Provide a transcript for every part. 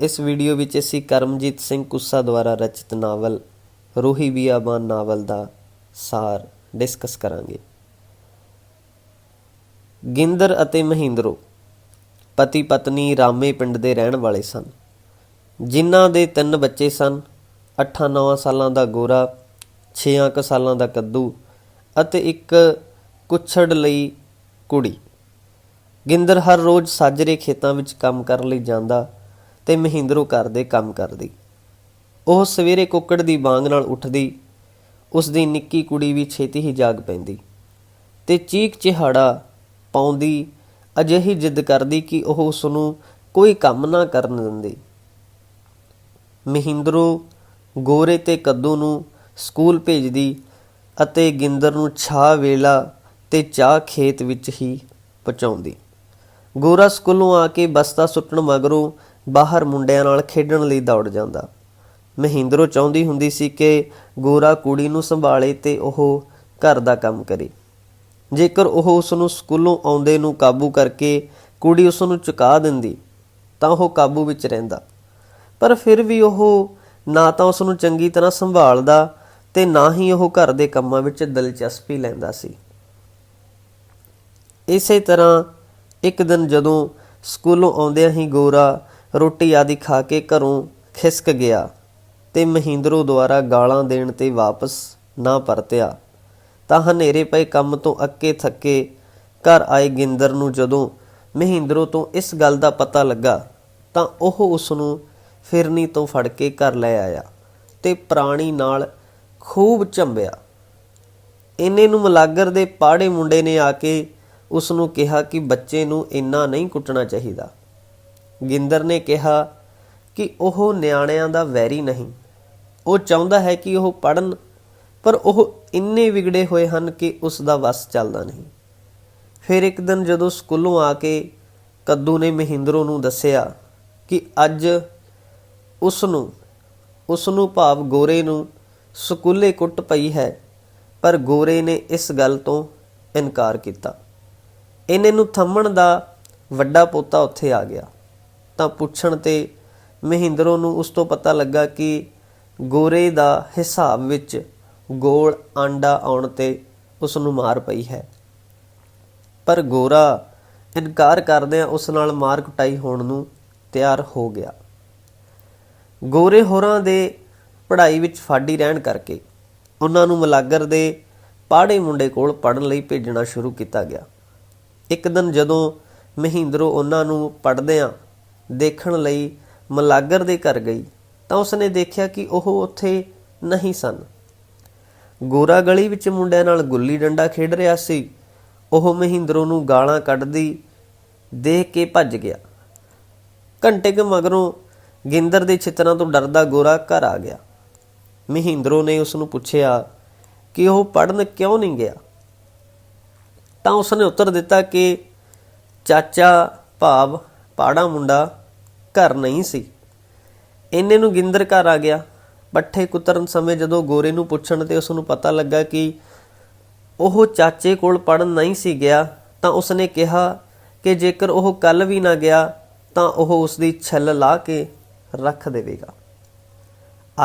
ਇਸ ਵੀਡੀਓ ਵਿੱਚ ਅਸੀਂ ਕਰਮਜੀਤ ਸਿੰਘ ਕੁੱਸਾ ਦੁਆਰਾ ਰਚਿਤ ਨਾਵਲ ਰੂਹੀ ਬੀਆਬਾਨ ਨਾਵਲ ਦਾ ਸਾਰ ਡਿਸਕਸ ਕਰਾਂਗੇ। ਗਿੰਦਰ ਅਤੇ ਮਹਿੰਦਰੋ ਪਤੀ ਪਤਨੀ ਰਾਮੇ ਪਿੰਡ ਦੇ ਰਹਿਣ ਵਾਲੇ ਸਨ। ਜਿਨ੍ਹਾਂ ਦੇ ਤਿੰਨ ਬੱਚੇ ਸਨ 8-9 ਸਾਲਾਂ ਦਾ ਗੋਰਾ 6 ਸਾਲਾਂ ਦਾ ਕੱਦੂ ਅਤੇ ਇੱਕ ਕੁੱਛੜ ਲਈ ਕੁੜੀ। ਗਿੰਦਰ ਹਰ ਰੋਜ਼ ਸਾਜਰੇ ਖੇਤਾਂ ਵਿੱਚ ਕੰਮ ਕਰਨ ਲਈ ਜਾਂਦਾ ਤੇ ਮਹਿੰਦਰੋ ਘਰ ਦੇ ਕੰਮ ਕਰਦੀ। ਉਹ ਸਵੇਰੇ ਕੁੱਕੜ ਦੀ ਬਾਂਗ ਨਾਲ ਉੱਠਦੀ, ਉਸ ਦੀ ਨਿੱਕੀ ਕੁੜੀ ਵੀ ਛੇਤੀ ਹੀ ਜਾਗ ਪੈਂਦੀ ਤੇ ਚੀਕ ਚਿਹਾੜਾ ਪਾਉਂਦੀ, ਅਜਿਹੀ ਜਿੱਦ ਕਰਦੀ ਕਿ ਉਹ ਉਸ ਨੂੰ ਕੋਈ ਕੰਮ ਨਾ ਕਰਨ ਦਿੰਦੀ। ਮਹਿੰਦਰੋ ਗੋਰੇ ਤੇ ਕੱਦੂ ਨੂੰ ਸਕੂਲ ਭੇਜਦੀ ਅਤੇ ਗਿੰਦਰ ਨੂੰ ਛਾ ਵੇਲਾ ਤੇ ਚਾਹ ਖੇਤ ਵਿੱਚ ਹੀ ਪਹੁੰਚਾਉਂਦੀ। ਗੋਰਾ ਸਕੂਲੋਂ ਆ ਕੇ ਬਸਤਾ ਸੁੱਟਣ ਮਗਰੋਂ ਬਾਹਰ ਮੁੰਡਿਆਂ ਨਾਲ ਖੇਡਣ ਲਈ ਦੌੜ ਜਾਂਦਾ। ਮਹਿੰਦਰੋ ਚਾਹੁੰਦੀ ਹੁੰਦੀ ਸੀ ਕਿ ਗੋਰਾ ਕੁੜੀ ਨੂੰ ਸੰਭਾਲੇ ਤੇ ਉਹ ਘਰ ਦਾ ਕੰਮ ਕਰੇ। ਜੇਕਰ ਉਹ ਉਸ ਨੂੰ ਸਕੂਲੋਂ ਆਉਂਦੇ ਨੂੰ ਕਾਬੂ ਕਰਕੇ ਕੁੜੀ ਉਸ ਨੂੰ ਚੁਕਾ ਦਿੰਦੀ, ਤਾਂ ਉਹ ਕਾਬੂ ਵਿੱਚ ਰਹਿੰਦਾ। ਪਰ ਫਿਰ ਵੀ ਉਹ ਨਾ ਤਾਂ ਉਸ ਨੂੰ ਚੰਗੀ ਤਰ੍ਹਾਂ ਸੰਭਾਲਦਾ ਤੇ ਨਾ ਹੀ ਉਹ ਘਰ ਦੇ ਕੰਮਾਂ ਵਿੱਚ ਦਿਲਚਸਪੀ ਲੈਂਦਾ ਸੀ। ਇਸੇ ਤਰ੍ਹਾਂ ਇੱਕ ਦਿਨ ਜਦੋਂ ਸਕੂਲੋਂ ਆਉਂਦਿਆਂ ਹੀ ਗੋਰਾ ਰੋਟੀ ਆਦਿ ਖਾ ਕੇ ਘਰੋਂ ਖਿਸਕ ਗਿਆ ਤੇ ਮਹਿੰਦਰੋ ਦੁਆਰਾ ਗਾਲਾਂ ਦੇਣ ਤੇ ਵਾਪਸ ਨਾ ਪਰਤਿਆ। ਤਾਂ ਹਨੇਰੇ ਪਏ ਕੰਮ ਤੋਂ ਅੱਕੇ ਥੱਕੇ ਘਰ ਆਏ ਗਿੰਦਰ ਨੂੰ ਜਦੋਂ ਮਹਿੰਦਰੋ ਤੋਂ ਇਸ ਗੱਲ ਦਾ ਪਤਾ ਲੱਗਾ, ਤਾਂ ਉਹ ਉਸ ਨੂੰ ਫਿਰਨੀ ਤੋਂ ਫੜ ਕੇ ਘਰ ਲੈ ਆਇਆ ਤੇ ਪ੍ਰਾਣੀ ਨਾਲ ਖੂਬ ਝੰਬਿਆ। ਇੰਨੇ ਨੂੰ ਮਲਾਗਰ ਦੇ ਪਾੜੇ ਮੁੰਡੇ ਨੇ ਆ ਕੇ ਉਸ ਨੂੰ ਕਿਹਾ ਕਿ ਬੱਚੇ ਨੂੰ ਇੰਨਾ ਨਹੀਂ ਕੁੱਟਣਾ ਚਾਹੀਦਾ। ਗਿੰਦਰ ਨੇ ਕਿਹਾ ਕਿ ਉਹ ਨਿਆਣਿਆਂ ਦਾ ਵੈਰੀ ਨਹੀਂ। ਉਹ ਚਾਹੁੰਦਾ ਹੈ ਕਿ ਉਹ ਪੜਨ ਪਰ ਉਹ ਇੰਨੇ ਵਿਗੜੇ ਹੋਏ ਹਨ ਕਿ ਉਸ ਦਾ ਵਸ ਚੱਲਦਾ ਨਹੀਂ। ਫਿਰ ਇੱਕ ਦਿਨ ਜਦੋਂ ਸਕੂਲੋਂ ਆ ਕੇ ਕੱਦੂ ਨੇ ਮਹਿੰਦਰੋ ਨੂੰ ਦੱਸਿਆ ਕਿ ਅੱਜ ਉਸ ਨੂੰ ਉਸ ਨੂੰ ਭਾਵ ਗੋਰੇ ਨੂੰ ਸਕੂਲੇ ਕੁੱਟ ਪਈ ਹੈ, ਪਰ ਗੋਰੇ ਨੇ ਇਸ ਗੱਲ ਤੋਂ ਇਨਕਾਰ ਕੀਤਾ। ਇਹਨੇ ਨੂੰ ਥੰਮਣ ਦਾ ਵੱਡਾ ਪੋਤਾ ਉੱਥੇ ਆ ਗਿਆ। ਤਾਂ ਪੁੱਛਣ ਤੇ ਮਹਿੰਦਰੋ ਨੂੰ ਉਸ ਤੋਂ ਪਤਾ ਲੱਗਾ ਕਿ ਗੋਰੇ ਦਾ ਹਿਸਾਬ ਵਿੱਚ ਗੋਲ ਆਂਡਾ ਆਉਣ ਤੇ ਉਸ ਨੂੰ ਮਾਰ ਪਈ ਹੈ। ਪਰ ਗੋਰਾ ਇਨਕਾਰ ਕਰਦਿਆਂ ਉਸ ਨਾਲ ਮਾਰ ਕੁਟਾਈ ਹੋਣ ਨੂੰ ਤਿਆਰ ਹੋ ਗਿਆ। ਗੋਰੇ ਹੋਰਾਂ ਦੇ ਪੜ੍ਹਾਈ ਵਿੱਚ ਫਾਡੀ ਰਹਿਣ ਕਰਕੇ ਉਹਨਾਂ ਨੂੰ ਮਲਾਗਰ ਦੇ ਪਾੜੇ ਮੁੰਡੇ ਕੋਲ ਪੜਨ ਲਈ ਭੇਜਣਾ ਸ਼ੁਰੂ ਕੀਤਾ ਗਿਆ। ਇੱਕ ਦਿਨ ਜਦੋਂ ਮਹਿੰਦਰੋ ਉਹਨਾਂ ਨੂੰ ਪੜਦਿਆਂ ਦੇਖਣ ਲਈ ਮਲਾਗਰ ਦੇ ਘਰ ਗਈ ਤਾਂ ਉਸਨੇ ਦੇਖਿਆ ਕਿ ਉਹ ਉੱਥੇ ਨਹੀਂ ਸਨ। ਗੋਰਾ ਗਲੀ ਵਿੱਚ ਮੁੰਡਿਆਂ ਨਾਲ ਗੁੱਲੀ ਡੰਡਾ ਖੇਡ ਰਿਹਾ ਸੀ। ਉਹ ਮਹਿੰਦਰੋ ਨੂੰ ਗਾਲਾਂ ਕੱਢਦੀ ਦੇਖ ਕੇ ਭੱਜ ਗਿਆ। ਘੰਟੇ ਕੁ ਮਗਰੋਂ ਗਿੰਦਰ ਦੇ ਚਿੱਤਰਾਂ ਤੋਂ ਡਰਦਾ ਗੋਰਾ ਘਰ ਆ ਗਿਆ। ਮਹਿੰਦਰੋ ਨੇ ਉਸ ਨੂੰ ਪੁੱਛਿਆ ਕਿ ਉਹ ਪੜਨ ਕਿਉਂ ਨਹੀਂ ਗਿਆ? ਤਾਂ ਉਸਨੇ ਉੱਤਰ ਦਿੱਤਾ ਕਿ ਚਾਚਾ ਭਾਵ ਪਾੜਾ ਮੁੰਡਾ ਘਰ ਨਹੀਂ ਸੀ। ਇੰਨੇ ਨੂੰ ਗਿੰਦਰ ਘਰ ਆ ਗਿਆ। ਬੱਠੇ ਕੁਤਰਨ ਸਮੇਂ ਜਦੋਂ ਗੋਰੇ ਨੂੰ ਪੁੱਛਣ ਤੇ ਉਸ ਨੂੰ ਪਤਾ ਲੱਗਾ ਕਿ ਉਹ ਚਾਚੇ ਕੋਲ ਪੜਨ ਨਹੀਂ ਸੀ ਗਿਆ, ਤਾਂ ਉਸਨੇ ਕਿਹਾ ਕਿ ਜੇਕਰ ਉਹ ਕੱਲ ਵੀ ਨਾ ਗਿਆ, ਤਾਂ ਉਹ ਉਸ ਦੀ ਛੱਲ ਲਾ ਕੇ ਰੱਖ ਦੇਵੇਗਾ।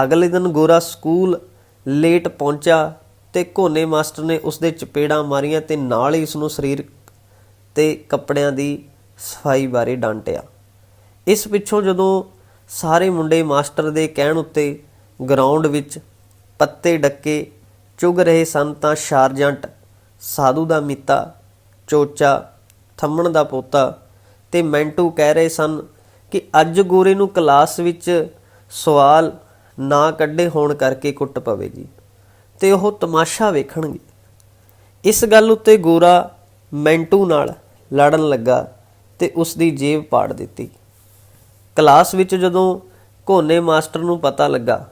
ਅਗਲੇ ਦਿਨ ਗੋਰਾ ਸਕੂਲ ਲੇਟ ਪਹੁੰਚਾ ਤੇ ਕੋਨੇ ਮਾਸਟਰ ਨੇ ਉਸ ਦੇ ਚਪੇੜਾਂ ਮਾਰੀਆਂ ਤੇ ਨਾਲ ਹੀ ਉਸ ਨੂੰ ਸਰੀਰ ਤੇ ਕੱਪੜਿਆਂ ਦੀ ਸਫ਼ਾਈ ਬਾਰੇ ਡਾਂਟਿਆ। ਇਸ ਪਿੱਛੋਂ ਜਦੋਂ ਸਾਰੇ ਮੁੰਡੇ ਮਾਸਟਰ ਦੇ ਕਹਿਣ ਉੱਤੇ ਗਰਾਊਂਡ ਵਿੱਚ ਪੱਤੇ ਡੱਕੇ ਚੁਗ ਰਹੇ ਸਨ ਤਾਂ ਸ਼ਾਰਜੰਟ ਸਾਧੂ ਦਾ ਮਿੱਤਾ, ਚੋਚਾ, ਥੰਮਣ ਦਾ ਪੋਤਾ ਤੇ ਮੈਂਟੂ ਕਹਿ ਰਹੇ ਸਨ ਕਿ ਅੱਜ ਗੋਰੇ ਨੂੰ ਕਲਾਸ ਵਿੱਚ ਸਵਾਲ ਨਾ ਕੱਢੇ ਹੋਣ ਕਰਕੇ ਕੁੱਟ ਪਵੇਗੀ ਤੇ ਉਹ ਤਮਾਸ਼ਾ ਵੇਖਣਗੇ। ਇਸ ਗੱਲ ਉੱਤੇ ਗੋਰਾ ਮੈਂਟੂ ਨਾਲ ਲੜਨ ਲੱਗਾ। ਤੇ ਉਸ ਦੀ ਜੇਬ ਪਾੜ ਦਿੱਤੀ। ਕਲਾਸ ਵਿੱਚ ਜਦੋਂ ਕੋਨੇ ਮਾਸਟਰ ਨੂੰ ਪਤਾ ਲੱਗਾ,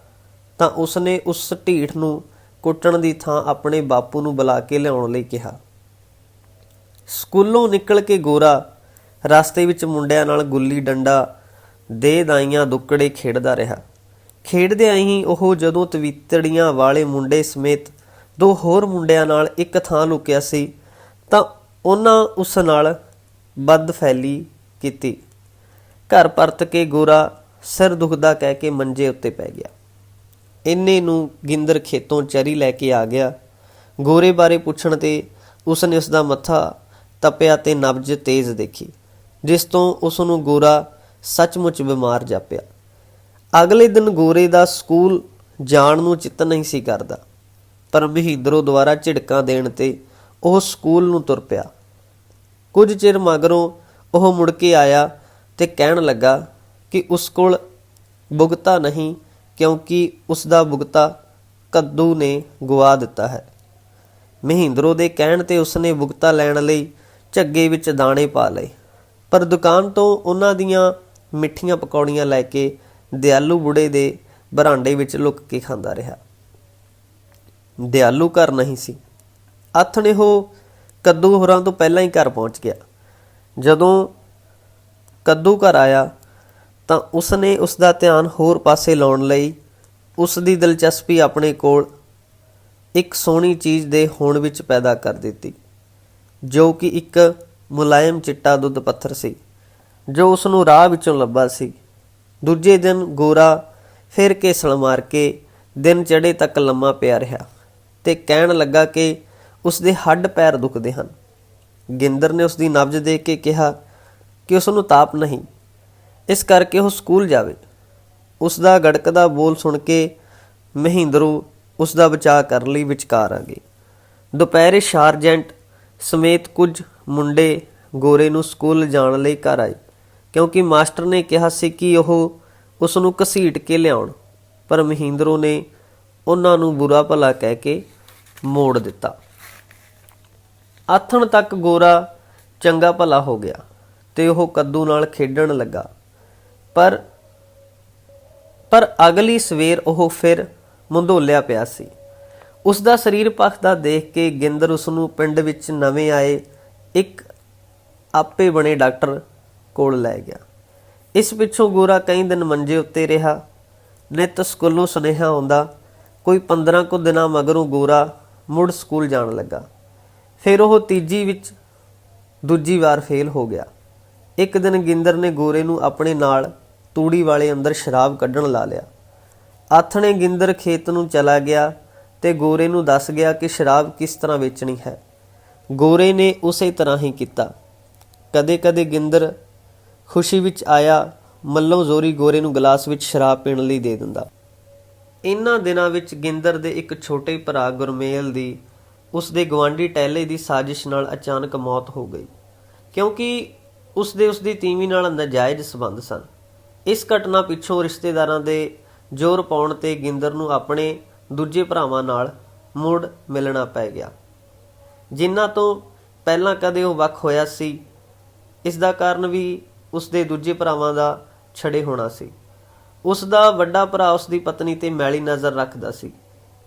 ਤਾਂ ਉਸਨੇ ਉਸ ਢੀਠ ਨੂੰ ਕੁੱਟਣ ਦੀ ਥਾਂ ਆਪਣੇ ਬਾਪੂ ਨੂੰ ਬੁਲਾ ਕੇ ਲਿਆਉਣ ਲਈ ਕਿਹਾ। ਸਕੂਲੋਂ ਨਿਕਲ ਕੇ ਗੋਰਾ ਰਸਤੇ ਵਿੱਚ ਮੁੰਡਿਆਂ ਨਾਲ ਗੁੱਲੀ ਡੰਡਾ ਦੇ ਦਾਈਆਂ ਦੁੱਕੜੇ ਖੇਡਦਾ ਰਿਹਾ। ਖੇਡਦਿਆਂ ਹੀ ਉਹ ਜਦੋਂ ਤਵੀਤੜੀਆਂ ਵਾਲੇ ਮੁੰਡੇ ਸਮੇਤ ਦੋ ਹੋਰ ਮੁੰਡਿਆਂ ਨਾਲ ਇੱਕ ਥਾਂ ਲੁਕਿਆ ਸੀ, ਤਾਂ ਉਹਨਾਂ ਉਸ ਨਾਲ ਬਦਫੈਲੀ ਕੀਤੀ। ਘਰ ਪਰਤ ਕੇ ਗੋਰਾ ਸਿਰ ਦੁਖਦਾ ਕਹਿ ਕੇ ਮੰਜੇ ਉੱਤੇ ਪੈ ਗਿਆ। ਇੰਨੇ ਨੂੰ ਗਿੰਦਰ ਖੇਤੋਂ ਚਰੀ ਲੈ ਕੇ ਆ ਗਿਆ। ਗੋਰੇ ਬਾਰੇ ਪੁੱਛਣ ਤੇ ਉਸਨੇ ਉਸ ਦਾ ਮੱਥਾ ਤਪਿਆ ਤੇ ਨਬਜ ਤੇਜ਼ ਦੇਖੀ, ਜਿਸ ਤੋਂ ਉਸ ਨੂੰ ਗੋਰਾ ਸੱਚਮੁੱਚ ਬਿਮਾਰ ਜਾਪਿਆ। ਅਗਲੇ ਦਿਨ ਗੋਰੇ ਦਾ ਸਕੂਲ ਜਾਣ ਨੂੰ ਚਿੱਤ ਨਹੀਂ ਸੀ ਕਰਦਾ, ਪਰ ਮਹਿੰਦਰੋ ਦੁਆਰਾ ਝਿੜਕਾਂ ਦੇਣ ਤੇ ਉਹ ਸਕੂਲ ਨੂੰ ਤੁਰ ਪਿਆ। ਕੁਝ ਚਿਰ ਮਗਰੋਂ ਉਹ ਮੁੜ ਕੇ ਆਇਆ ਤੇ ਕਹਿਣ ਲੱਗਾ ਕਿ ਉਸ ਕੋਲ ਭੁਗਤਾ ਨਹੀਂ ਕਿਉਂਕਿ ਉਸ ਦਾ ਭੁਗਤਾ ਕੱਦੂ ਨੇ ਗਵਾ ਦਿੱਤਾ ਹੈ। ਮਹਿੰਦਰੋ ਦੇ ਕਹਿਣ ਤੇ ਉਸਨੇ ਭੁਗਤਾ ਲੈਣ ਲਈ ਝੱਗੇ ਵਿੱਚ ਦਾਣੇ ਪਾ ਲਏ। ਪਰ ਦੁਕਾਨ ਤੋਂ ਉਹਨਾਂ ਦੀਆਂ ਮਿੱਠੀਆਂ ਪਕੌੜੀਆਂ ਲੈ ਕੇ ਦਿਆਲੂ ਬੁੜੇ ਦੇ ਬਰਾਂਡੇ ਵਿੱਚ ਲੁੱਕ ਕੇ ਖਾਂਦਾ ਰਿਹਾ। ਦਿਆਲੂ ਘਰ ਨਹੀਂ ਸੀ। ਆਥਣੇ ਉਹ ਕੱਦੂ ਹੋਰਾਂ ਤੋਂ ਪਹਿਲਾਂ ਹੀ ਘਰ ਪਹੁੰਚ ਗਿਆ। ਜਦੋਂ ਕੱਦੂ ਘਰ ਆਇਆ, ਤਾਂ ਉਸਨੇ ਉਸ ਦਾ ਧਿਆਨ ਹੋਰ ਪਾਸੇ ਲਾਉਣ ਲਈ ਉਸ ਦੀ ਦਿਲਚਸਪੀ ਆਪਣੇ ਕੋਲ ਇੱਕ ਸੋਹਣੀ ਚੀਜ਼ ਦੇ ਹੋਣ ਵਿੱਚ ਪੈਦਾ ਕਰ ਦਿੱਤੀ, ਜੋ ਕਿ ਇੱਕ ਮੁਲਾਇਮ ਚਿੱਟਾ ਦੁੱਧ ਪੱਥਰ ਸੀ, ਜੋ ਉਸ ਨੂੰ ਰਾਹ ਵਿੱਚੋਂ ਲੱਭਾ ਸੀ। ਦੂਜੇ ਦਿਨ ਗੋਰਾ ਫਿਰ ਕੇਸਲ ਮਾਰ ਕੇ ਦਿਨ ਚੜੇ ਤੱਕ ਲੰਮਾ ਪਿਆ ਰਿਹਾ ਤੇ ਕਹਿਣ ਲੱਗਾ ਕਿ ਉਸ ਦੇ ਹੱਡ ਪੈਰ ਦੁਖਦੇ ਹਨ। ਗਿੰਦਰ ਨੇ ਉਸ ਦੀ ਨਬਜ਼ ਦੇ ਕੇ ਕਿਹਾ ਕਿ ਉਸ ਨੂੰ ਤਾਪ ਨਹੀਂ। ਇਸ ਕਰਕੇ ਉਹ ਸਕੂਲ ਜਾਵੇ। ਉਸ ਦਾ ਗੜਕਦਾ ਬੋਲ ਸੁਣ ਕੇ ਮਹਿੰਦਰੂ ਉਸ ਦਾ ਬਚਾਅ ਕਰਨ ਲਈ ਵਿਚਕਾਰ ਆ ਗਏ। ਦੁਪਹਿਰੇ ਸ਼ਾਰਜੈਂਟ ਸਮੇਤ ਕੁਝ ਮੁੰਡੇ ਗੋਰੇ ਨੂੰ ਸਕੂਲ ਜਾਣ ਲਈ ਘਰ ਆਏ, ਕਿਉਂਕਿ ਮਾਸਟਰ ਨੇ ਕਿਹਾ ਸੀ ਕਿ ਉਹ ਉਸ ਨੂੰ ਘਸੀਟ ਕੇ ਲਿਆਉਣ, ਪਰ ਮਹਿੰਦਰੂ ਨੇ ਉਹਨਾਂ ਨੂੰ ਬੁਰਾ ਭਲਾ ਕਹਿ ਕੇ ਮੋੜ ਦਿੱਤਾ। ਆਥਣ ਤੱਕ ਗੋਰਾ ਚੰਗਾ ਭਲਾ ਹੋ ਗਿਆ ਤੇ ਉਹ ਕੱਦੂ ਨਾਲ ਖੇਡਣ ਲੱਗਾ। ਪਰ ਪਰ ਅਗਲੀ ਸਵੇਰ ਉਹ ਫਿਰ ਮੁੰਧੋਲਿਆ ਪਿਆ ਸੀ। ਉਸ ਦਾ ਸਰੀਰ ਪੱਖਦਾ ਦੇਖ ਕੇ ਗਿੰਦਰ ਉਸ ਨੂੰ ਪਿੰਡ ਵਿੱਚ ਨਵੇਂ ਆਏ ਇੱਕ ਆਪੇ ਬਣੇ ਡਾਕਟਰ ਕੋਲ ਲੈ ਗਿਆ। ਇਸ ਪਿੱਛੋਂ ਗੋਰਾ ਕਈ ਦਿਨ ਮੰਜੇ ਉੱਤੇ ਰਿਹਾ। ਨਿਤ ਸਕੂਲੋਂ ਸੁਨੇਹਾ ਆਉਂਦਾ, ਕੋਈ 15 ਕੁ ਦਿਨਾਂ ਮਗਰੋਂ ਗੋਰਾ ਮੁੜ ਸਕੂਲ ਜਾਣ ਲੱਗਾ। ਫਿਰ ਉਹ ਤੀਜੀ ਵਿੱਚ ਦੂਜੀ ਵਾਰ ਫੇਲ ਹੋ ਗਿਆ। ਇੱਕ ਦਿਨ ਗਿੰਦਰ ਨੇ ਗੋਰੇ ਨੂੰ ਆਪਣੇ ਨਾਲ ਤੂੜੀ ਵਾਲੇ ਅੰਦਰ ਸ਼ਰਾਬ ਕੱਢਣ ਲਾ ਲਿਆ। ਆਥਣੇ ਗਿੰਦਰ ਖੇਤ ਨੂੰ ਚਲਾ ਗਿਆ ਤੇ ਗੋਰੇ ਨੂੰ ਦੱਸ ਗਿਆ ਕਿ ਸ਼ਰਾਬ ਕਿਸ ਤਰ੍ਹਾਂ ਵੇਚਣੀ ਹੈ। ਗੋਰੇ ਨੇ ਉਸੇ ਤਰ੍ਹਾਂ ਹੀ ਕੀਤਾ। ਕਦੇ-ਕਦੇ ਗਿੰਦਰ ਖੁਸ਼ੀ ਵਿੱਚ ਆਇਆ, ਮੱਲੋਂ ਜ਼ੋਰੀ ਗੋਰੇ ਨੂੰ ਗਲਾਸ ਵਿੱਚ ਸ਼ਰਾਬ ਪੀਣ ਲਈ ਦੇ ਦਿੰਦਾ। ਇਨ੍ਹਾਂ ਦਿਨਾਂ ਵਿੱਚ ਗਿੰਦਰ ਦੇ ਇੱਕ ਛੋਟੇ ਭਰਾ ਗੁਰਮੇਲ ਦੀ ਉਸ ਦੇ ਗਵਾਂਢੀ ਟੈਲੇ ਦੀ ਸਾਜ਼ਿਸ਼ ਨਾਲ ਅਚਾਨਕ ਮੌਤ ਹੋ ਗਈ, ਕਿਉਂਕਿ ਉਸ ਦੇ ਉਸ ਦੀ ਤੀਵੀਂ ਨਾਲ ਨਾਜਾਇਜ਼ ਸਬੰਧ ਸਨ। ਇਸ ਘਟਨਾ ਪਿੱਛੋਂ ਰਿਸ਼ਤੇਦਾਰਾਂ ਦੇ ਜ਼ੋਰ ਪਾਉਣ ਤੇ ਗਿੰਦਰ ਨੂੰ ਆਪਣੇ ਦੂਜੇ ਭਰਾਵਾਂ ਨਾਲ ਮੁੜ ਮਿਲਣਾ ਪੈ ਗਿਆ। ਜਿਨ੍ਹਾਂ ਤੋਂ ਪਹਿਲਾਂ ਕਦੇ ਉਹ ਵੱਖ ਹੋਇਆ ਸੀ, ਇਸ ਦਾ ਕਾਰਨ ਵੀ ਉਸ ਦੇ ਦੂਜੇ ਭਰਾਵਾਂ ਦਾ ਛੜੇ ਹੋਣਾ ਸੀ। ਉਸ ਦਾ ਵੱਡਾ ਭਰਾ ਉਸ ਦੀ ਪਤਨੀ ਤੇ ਮੈਲੀ ਨਜ਼ਰ ਰੱਖਦਾ ਸੀ।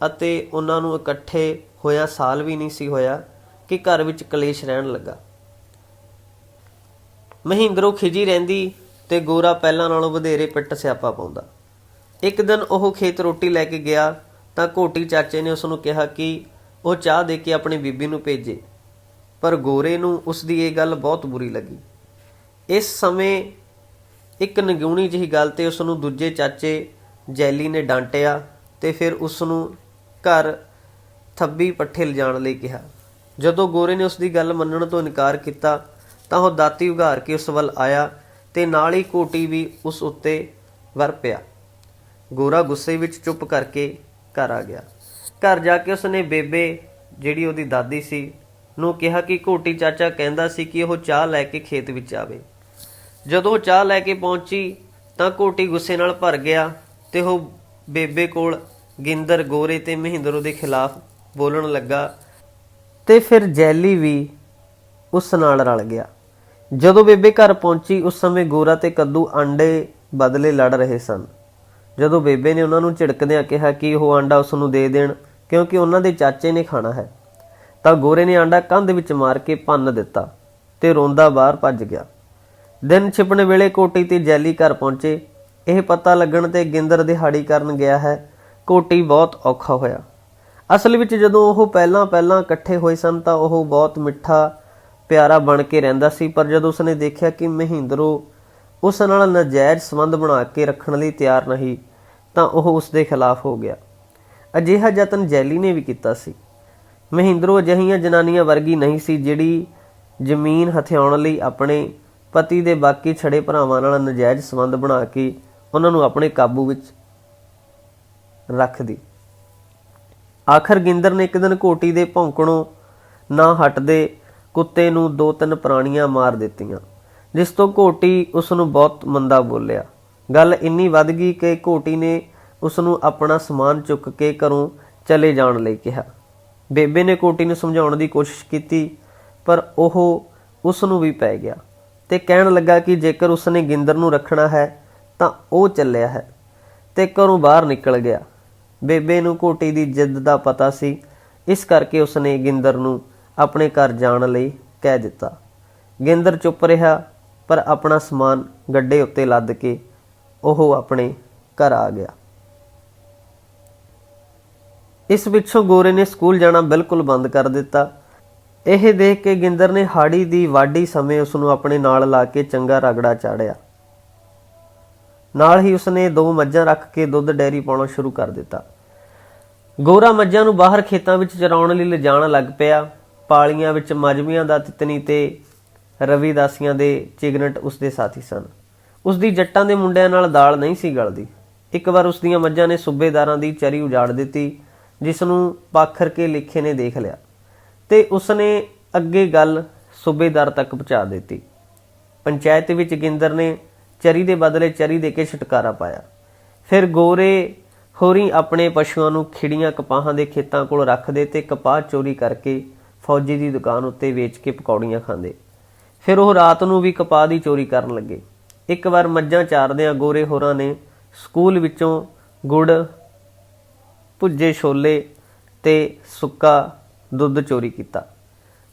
ਅਤੇ ਉਹਨਾਂ ਨੂੰ ਇਕੱਠੇ ਹੋਇਆ ਸਾਲ ਵੀ ਨਹੀਂ ਸੀ ਹੋਇਆ ਕਿ ਘਰ ਵਿੱਚ ਕਲੇਸ਼ ਰਹਿਣ ਲੱਗਾ। ਮਹਿੰਦਰੋ ਖਿਜੀ ਰਹਿੰਦੀ ਤੇ ਗੋਰਾ ਪਹਿਲਾਂ ਨਾਲੋਂ ਵਧੇਰੇ ਪਿੱਟ ਸਿਆਪਾ ਪਾਉਂਦਾ। ਇੱਕ ਦਿਨ ਉਹ ਖੇਤ ਰੋਟੀ ਲੈ ਕੇ ਗਿਆ ਤਾਂ ਘੋਟੀ ਚਾਚੇ ਨੇ ਉਸ ਨੂੰ ਕਿਹਾ ਕਿ ਉਹ ਚਾਹ ਦੇ ਕੇ ਆਪਣੀ ਬੀਬੀ ਨੂੰ ਭੇਜੇ, ਪਰ ਗੋਰੇ ਨੂੰ ਉਸ ਦੀ ਇਹ ਗੱਲ ਬਹੁਤ ਬੁਰੀ ਲੱਗੀ। ਇਸ ਸਮੇਂ ਇੱਕ ਨਗੂਣੀ ਜਿਹੀ ਗੱਲ ਤੇ ਉਸ ਨੂੰ ਦੂਜੇ ਚਾਚੇ ਜੈਲੀ ਨੇ ਡਾਂਟਿਆ ਤੇ ਫਿਰ ਉਸ ਨੂੰ ਘਰ ਥੱਬੀ ਪੱਠੇ ਲਿਜਾਣ ਲਈ ਕਿਹਾ। ਜਦੋਂ ਗੋਰੇ ਨੇ ਉਸ ਦੀ ਗੱਲ ਮੰਨਣ ਤੋਂ ਇਨਕਾਰ ਕੀਤਾ, ਤਾਂ ਉਹ ਦਾਤੀ ਉਘਾਰ ਕੇ ਉਸ ਵੱਲ ਆਇਆ ਤੇ ਨਾਲ ਹੀ ਕੋਟੀ ਵੀ ਉਸ ਉੱਤੇ ਵਰ ਪਿਆ। ਗੋਰਾ ਗੁੱਸੇ ਵਿੱਚ ਚੁੱਪ ਕਰਕੇ ਘਰ ਆ ਗਿਆ। ਘਰ ਜਾ ਕੇ ਉਸਨੇ ਬੇਬੇ, ਜਿਹੜੀ ਉਹਦੀ ਦਾਦੀ ਸੀ, ਨੂੰ ਕਿਹਾ ਕਿ ਕੋਟੀ ਚਾਚਾ ਕਹਿੰਦਾ ਸੀ ਕਿ ਉਹ ਚਾਹ ਲੈ ਕੇ ਖੇਤ ਵਿੱਚ ਆਵੇ। ਜਦੋਂ ਉਹ ਚਾਹ ਲੈ ਕੇ ਪਹੁੰਚੀ, ਤਾਂ ਕੋਟੀ ਗੁੱਸੇ ਨਾਲ ਭਰ ਗਿਆ ਤੇ ਉਹ ਬੇਬੇ ਕੋਲ ਗਿੰਦਰ ਗੋਰੇ ਤੇ ਮਹਿੰਦਰੋ ਦੇ ਖਿਲਾਫ ਬੋਲਣ ਲੱਗਾ ਤੇ ਫਿਰ ਜੈਲੀ ਵੀ ਉਸ ਨਾਲ ਰਲ ਗਿਆ। ਜਦੋਂ ਬੇਬੇ ਘਰ ਪਹੁੰਚੀ, ਉਸ ਸਮੇਂ ਗੋਰਾ ਤੇ ਕੱਦੂ ਆਂਡੇ ਬਦਲੇ ਲੜ ਰਹੇ ਸਨ। ਜਦੋਂ ਬੇਬੇ ਨੇ ਉਹਨਾਂ ਨੂੰ ਝਿੜਕਦਿਆਂ ਕਿਹਾ ਕਿ ਉਹ ਆਂਡਾ ਉਸ ਨੂੰ ਦੇ ਦੇਣ, ਕਿਉਂਕਿ ਉਹਨਾਂ ਦੇ ਚਾਚੇ ਨੇ ਖਾਣਾ ਹੈ, ਤਾਂ ਗੋਰੇ ਨੇ ਆਂਡਾ ਕੰਧ ਵਿੱਚ ਮਾਰ ਕੇ ਭੰਨ ਦਿੱਤਾ ਤੇ ਰੋਂਦਾ ਬਾਹਰ ਭੱਜ ਗਿਆ। ਦਿਨ ਛਿਪਣ ਵੇਲੇ ਕੋਟੀ ਤੇ ਜੈਲੀ ਘਰ ਪਹੁੰਚੇ। ਇਹ ਪਤਾ ਲੱਗਣ ਤੇ ਗਿੰਦਰ ਦਿਹਾੜੀ ਕਰਨ ਗਿਆ ਹੈ। ਕੋਟੀ ਬਹੁਤ ਔਖਾ ਹੋਇਆ। ਅਸਲ ਵਿੱਚ ਜਦੋਂ ਉਹ ਪਹਿਲਾਂ ਪਹਿਲਾਂ ਇਕੱਠੇ ਹੋਏ ਸਨ ਤਾਂ ਉਹ ਬਹੁਤ ਮਿੱਠਾ, ਪਿਆਰਾ ਬਣ ਕੇ ਰਹਿੰਦਾ ਸੀ, ਪਰ ਜਦੋਂ ਉਸਨੇ ਦੇਖਿਆ ਕਿ ਮਹਿੰਦਰੋ ਉਸ ਨਾਲ ਨਾਜਾਇਜ਼ ਸੰਬੰਧ ਬਣਾ ਕੇ ਰੱਖਣ ਲਈ ਤਿਆਰ ਨਹੀਂ, ਤਾਂ ਉਹ ਉਸ ਦੇ ਖਿਲਾਫ ਹੋ ਗਿਆ। ਅਜਿਹਾ ਯਤਨ ਜੈਲੀ ਨੇ ਵੀ ਕੀਤਾ ਸੀ। ਮਹਿੰਦਰੋ ਅਜਿਹੀਆਂ ਜਨਾਨੀਆਂ ਵਰਗੀ ਨਹੀਂ ਸੀ ਜਿਹੜੀ ਜ਼ਮੀਨ ਹਥਿਆਉਣ ਲਈ ਆਪਣੇ ਪਤੀ ਦੇ ਬਾਕੀ ਛੜੇ ਭਰਾਵਾਂ ਨਾਲ ਨਜਾਇਜ਼ ਸੰਬੰਧ ਬਣਾ ਕੇ ਉਹਨਾਂ ਨੂੰ ਆਪਣੇ ਕਾਬੂ ਵਿੱਚ ਰੱਖਦੀ। ਆਖਰ ਗਿੰਦਰ ਨੇ ਇੱਕ ਦਿਨ ਘੋਟੀ ਦੇ ਭੌਂਕਣੋਂ ਨਾ ਹਟਦੇ ਕੁੱਤੇ ਨੂੰ ਦੋ ਤਿੰਨ ਪ੍ਰਾਣੀਆਂ ਮਾਰ ਦਿੱਤੀਆਂ, ਜਿਸ ਤੋਂ ਘੋਟੀ ਉਸ ਨੂੰ ਬਹੁਤ ਮੰਦਾ ਬੋਲਿਆ। ਗੱਲ ਇੰਨੀ ਵੱਧ ਗਈ ਕਿ ਘੋਟੀ ਨੇ ਉਸ ਨੂੰ ਆਪਣਾ ਸਮਾਨ ਚੁੱਕ ਕੇ ਘਰੋਂ ਚਲੇ ਜਾਣ ਲਈ ਕਿਹਾ। ਬੇਬੇ ਨੇ ਘੋਟੀ ਨੂੰ ਸਮਝਾਉਣ ਦੀ ਕੋਸ਼ਿਸ਼ ਕੀਤੀ, ਪਰ ਉਹ ਉਸ ਨੂੰ ਵੀ ਪੈ ਗਿਆ ਤੇ ਕਹਿਣ ਲੱਗਾ ਕਿ ਜੇਕਰ ਉਸਨੇ ਗਿੰਦਰ ਨੂੰ ਰੱਖਣਾ ਹੈ ਤਾਂ ਉਹ ਚੱਲਿਆ ਹੈ ਤੇ ਘਰੋਂ ਬਾਹਰ ਨਿਕਲ ਗਿਆ। ਬੇਬੇ ਨੂੰ ਘੋਟੀ ਦੀ ਜਿੱਦ ਦਾ ਪਤਾ ਸੀ। ਇਸ ਕਰਕੇ ਉਸਨੇ ਗਿੰਦਰ ਨੂੰ ਆਪਣੇ ਘਰ ਜਾਣ ਲਈ ਕਹਿ ਦਿੱਤਾ। ਗਿੰਦਰ ਚੁੱਪ ਰਿਹਾ, ਪਰ ਆਪਣਾ ਸਮਾਨ ਗੱਡੇ ਉੱਤੇ ਲੱਦ ਕੇ ਉਹ ਆਪਣੇ ਘਰ ਆ ਗਿਆ। ਇਸ ਪਿੱਛੋਂ ਗੋਰੇ ਨੇ ਸਕੂਲ ਜਾਣਾ ਬਿਲਕੁਲ ਬੰਦ ਕਰ ਦਿੱਤਾ। ਇਹ ਦੇਖ ਕੇ ਗਿੰਦਰ ਨੇ ਹਾੜੀ ਦੀ ਵਾਢੀ ਸਮੇਂ ਉਸ ਨੂੰ ਆਪਣੇ ਨਾਲ ਲਾ ਕੇ ਚੰਗਾ ਰਗੜਾ ਚਾੜਿਆ। ਨਾਲ ਹੀ ਉਸਨੇ ਦੋ ਮੱਝਾਂ ਰੱਖ ਕੇ ਦੁੱਧ ਡੈਰੀ ਪਾਉਣਾ ਸ਼ੁਰੂ ਕਰ ਦਿੱਤਾ। ਗੋਰਾ ਮੱਝਾਂ ਨੂੰ ਬਾਹਰ ਖੇਤਾਂ ਵਿੱਚ ਚਰਾਉਣ ਲਈ ਲਿਜਾਣ ਲੱਗ ਪਿਆ। ਪਾਲੀਆਂ ਵਿੱਚ ਮਜਮੀਆਂ ਦਾ ਤਿਤਨੀ ਤੇ ਰਵੀਦਾਸੀਆਂ ਦੇ ਚਿਗਨਟ ਉਸਦੇ ਸਾਥੀ ਸਨ। ਉਸਦੀ ਜੱਟਾਂ ਦੇ ਮੁੰਡਿਆਂ ਨਾਲ ਦਾਲ ਨਹੀਂ ਸੀ ਗਲਦੀ। ਇੱਕ ਵਾਰ ਉਸ ਦੀਆਂ ਮੱਝਾਂ ਨੇ ਸੂਬੇਦਾਰਾਂ ਦੀ ਚਰੀ ਉਜਾੜ ਦਿੱਤੀ, ਜਿਸ ਨੂੰ ਪਾਖਰ ਕੇ ਲਿਖੇ ਨੇ ਦੇਖ ਲਿਆ। ਤੇ ਉਸਨੇ ਅੱਗੇ ਗੱਲ ਸੂਬੇਦਾਰ ਤੱਕ ਪਹੁੰਚਾ ਦਿੱਤੀ। ਪੰਚਾਇਤ ਵਿੱਚ ਗਿੰਦਰ ਨੇ ਚਰੀ ਦੇ ਬਦਲੇ ਚਰੀ ਦੇ ਕੇ ਛੁਟਕਾਰਾ ਪਾਇਆ। ਫਿਰ ਗੋਰੇ ਹੋਰੀ ਆਪਣੇ ਪਸ਼ੂਆਂ ਨੂੰ ਖਿੜੀਆਂ ਕਪਾਹਾਂ ਦੇ ਖੇਤਾਂ ਕੋਲ ਰੱਖਦੇ ਤੇ ਕਪਾਹ ਚੋਰੀ ਕਰਕੇ ਫੌਜੀ ਦੀ ਦੁਕਾਨ ਉੱਤੇ ਵੇਚ ਕੇ ਪਕੌੜੀਆਂ ਖਾਂਦੇ। ਫਿਰ ਉਹ ਰਾਤ ਨੂੰ ਵੀ ਕਪਾਹ ਦੀ ਚੋਰੀ ਕਰਨ ਲੱਗੇ। ਇੱਕ ਵਾਰ ਮੱਝਾਂ ਚਾਰਦਿਆਂ ਗੋਰੇ ਹੋਰਾਂ ਨੇ ਸਕੂਲ ਵਿੱਚੋਂ ਗੁੜ, ਭੁੱਜੇ ਛੋਲੇ ਤੇ ਸੁੱਕਾ ਦੁੱਧ ਚੋਰੀ ਕੀਤਾ।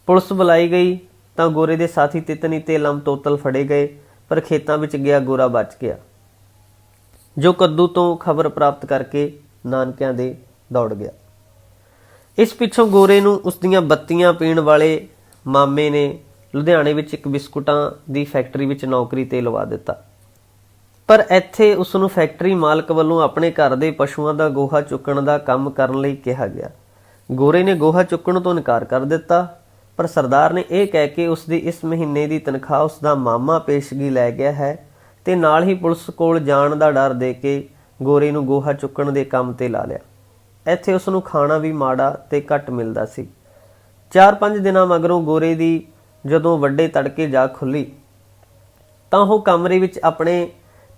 ਪੁਲਿਸ ਬੁਲਾਈ ਗਈ ਤਾਂ ਗੋਰੇ ਦੇ ਸਾਥੀ ਤਿਤਨੀ ਤੇ ਲੰਮ ਤੋਤਲ ਫੜੇ ਗਏ। ਪਰ ਖੇਤਾਂ ਵਿੱਚ ਗਿਆ, ਗੋਰਾ ਬਚ ਗਿਆ। ਜੋ ਕੱਦੂ ਤੋਂ ਖਬਰ ਪ੍ਰਾਪਤ ਕਰਕੇ ਨਾਨਕਿਆਂ ਦੇ ਦੌੜ ਗਿਆ। ਇਸ ਪਿੱਛੋਂ ਗੋਰੇ ਨੂੰ ਉਸ ਦੀਆਂ ਬੱਤੀਆਂ ਪੀਣ ਵਾਲੇ ਮਾਮੇ ਨੇ ਲੁਧਿਆਣੇ ਵਿੱਚ ਇੱਕ ਬਿਸਕੁਟਾਂ ਦੀ ਫੈਕਟਰੀ ਵਿੱਚ ਨੌਕਰੀ ਤੇ ਲਵਾ ਦਿੱਤਾ। ਪਰ ਇੱਥੇ ਉਸ ਨੂੰ ਫੈਕਟਰੀ ਮਾਲਕ ਵੱਲੋਂ ਆਪਣੇ ਘਰ ਦੇ ਪਸ਼ੂਆਂ ਦਾ ਗੋਹਾ ਚੁੱਕਣ ਦਾ ਕੰਮ ਕਰਨ ਲਈ ਕਿਹਾ ਗਿਆ। ਗੋਰੇ ਨੇ ਗੋਹਾ ਚੁੱਕਣ ਤੋਂ ਇਨਕਾਰ ਕਰ ਦਿੱਤਾ। ਪਰ ਸਰਦਾਰ ਨੇ ਇਹ ਕਹਿ ਕੇ ਉਸ ਦੀ ਇਸ ਮਹੀਨੇ ਦੀ ਤਨਖਾਹ ਉਸ ਦਾ ਮਾਮਾ ਪੇਸ਼ਗੀ ਲੈ ਗਿਆ ਹੈ ਤੇ ਨਾਲ ਹੀ ਪੁਲਿਸ ਕੋਲ ਜਾਣ ਦਾ ਡਰ ਦੇ ਕੇ ਗੋਰੇ ਨੂੰ ਗੋਹਾ ਚੁੱਕਣ ਦੇ ਕੰਮ ਤੇ ਲਾ ਲਿਆ। ਇੱਥੇ ਉਸ ਨੂੰ ਖਾਣਾ ਵੀ ਮਾੜਾ ਤੇ ਘੱਟ ਮਿਲਦਾ ਸੀ। 4-5 ਦਿਨਾਂ ਮਗਰੋਂ ਗੋਰੇ ਦੀ ਜਦੋਂ ਵੱਡੇ ਤੜਕੇ ਜਾ ਖੁੱਲੀ, ਤਾਂ ਉਹ ਕਮਰੇ ਵਿੱਚ ਆਪਣੇ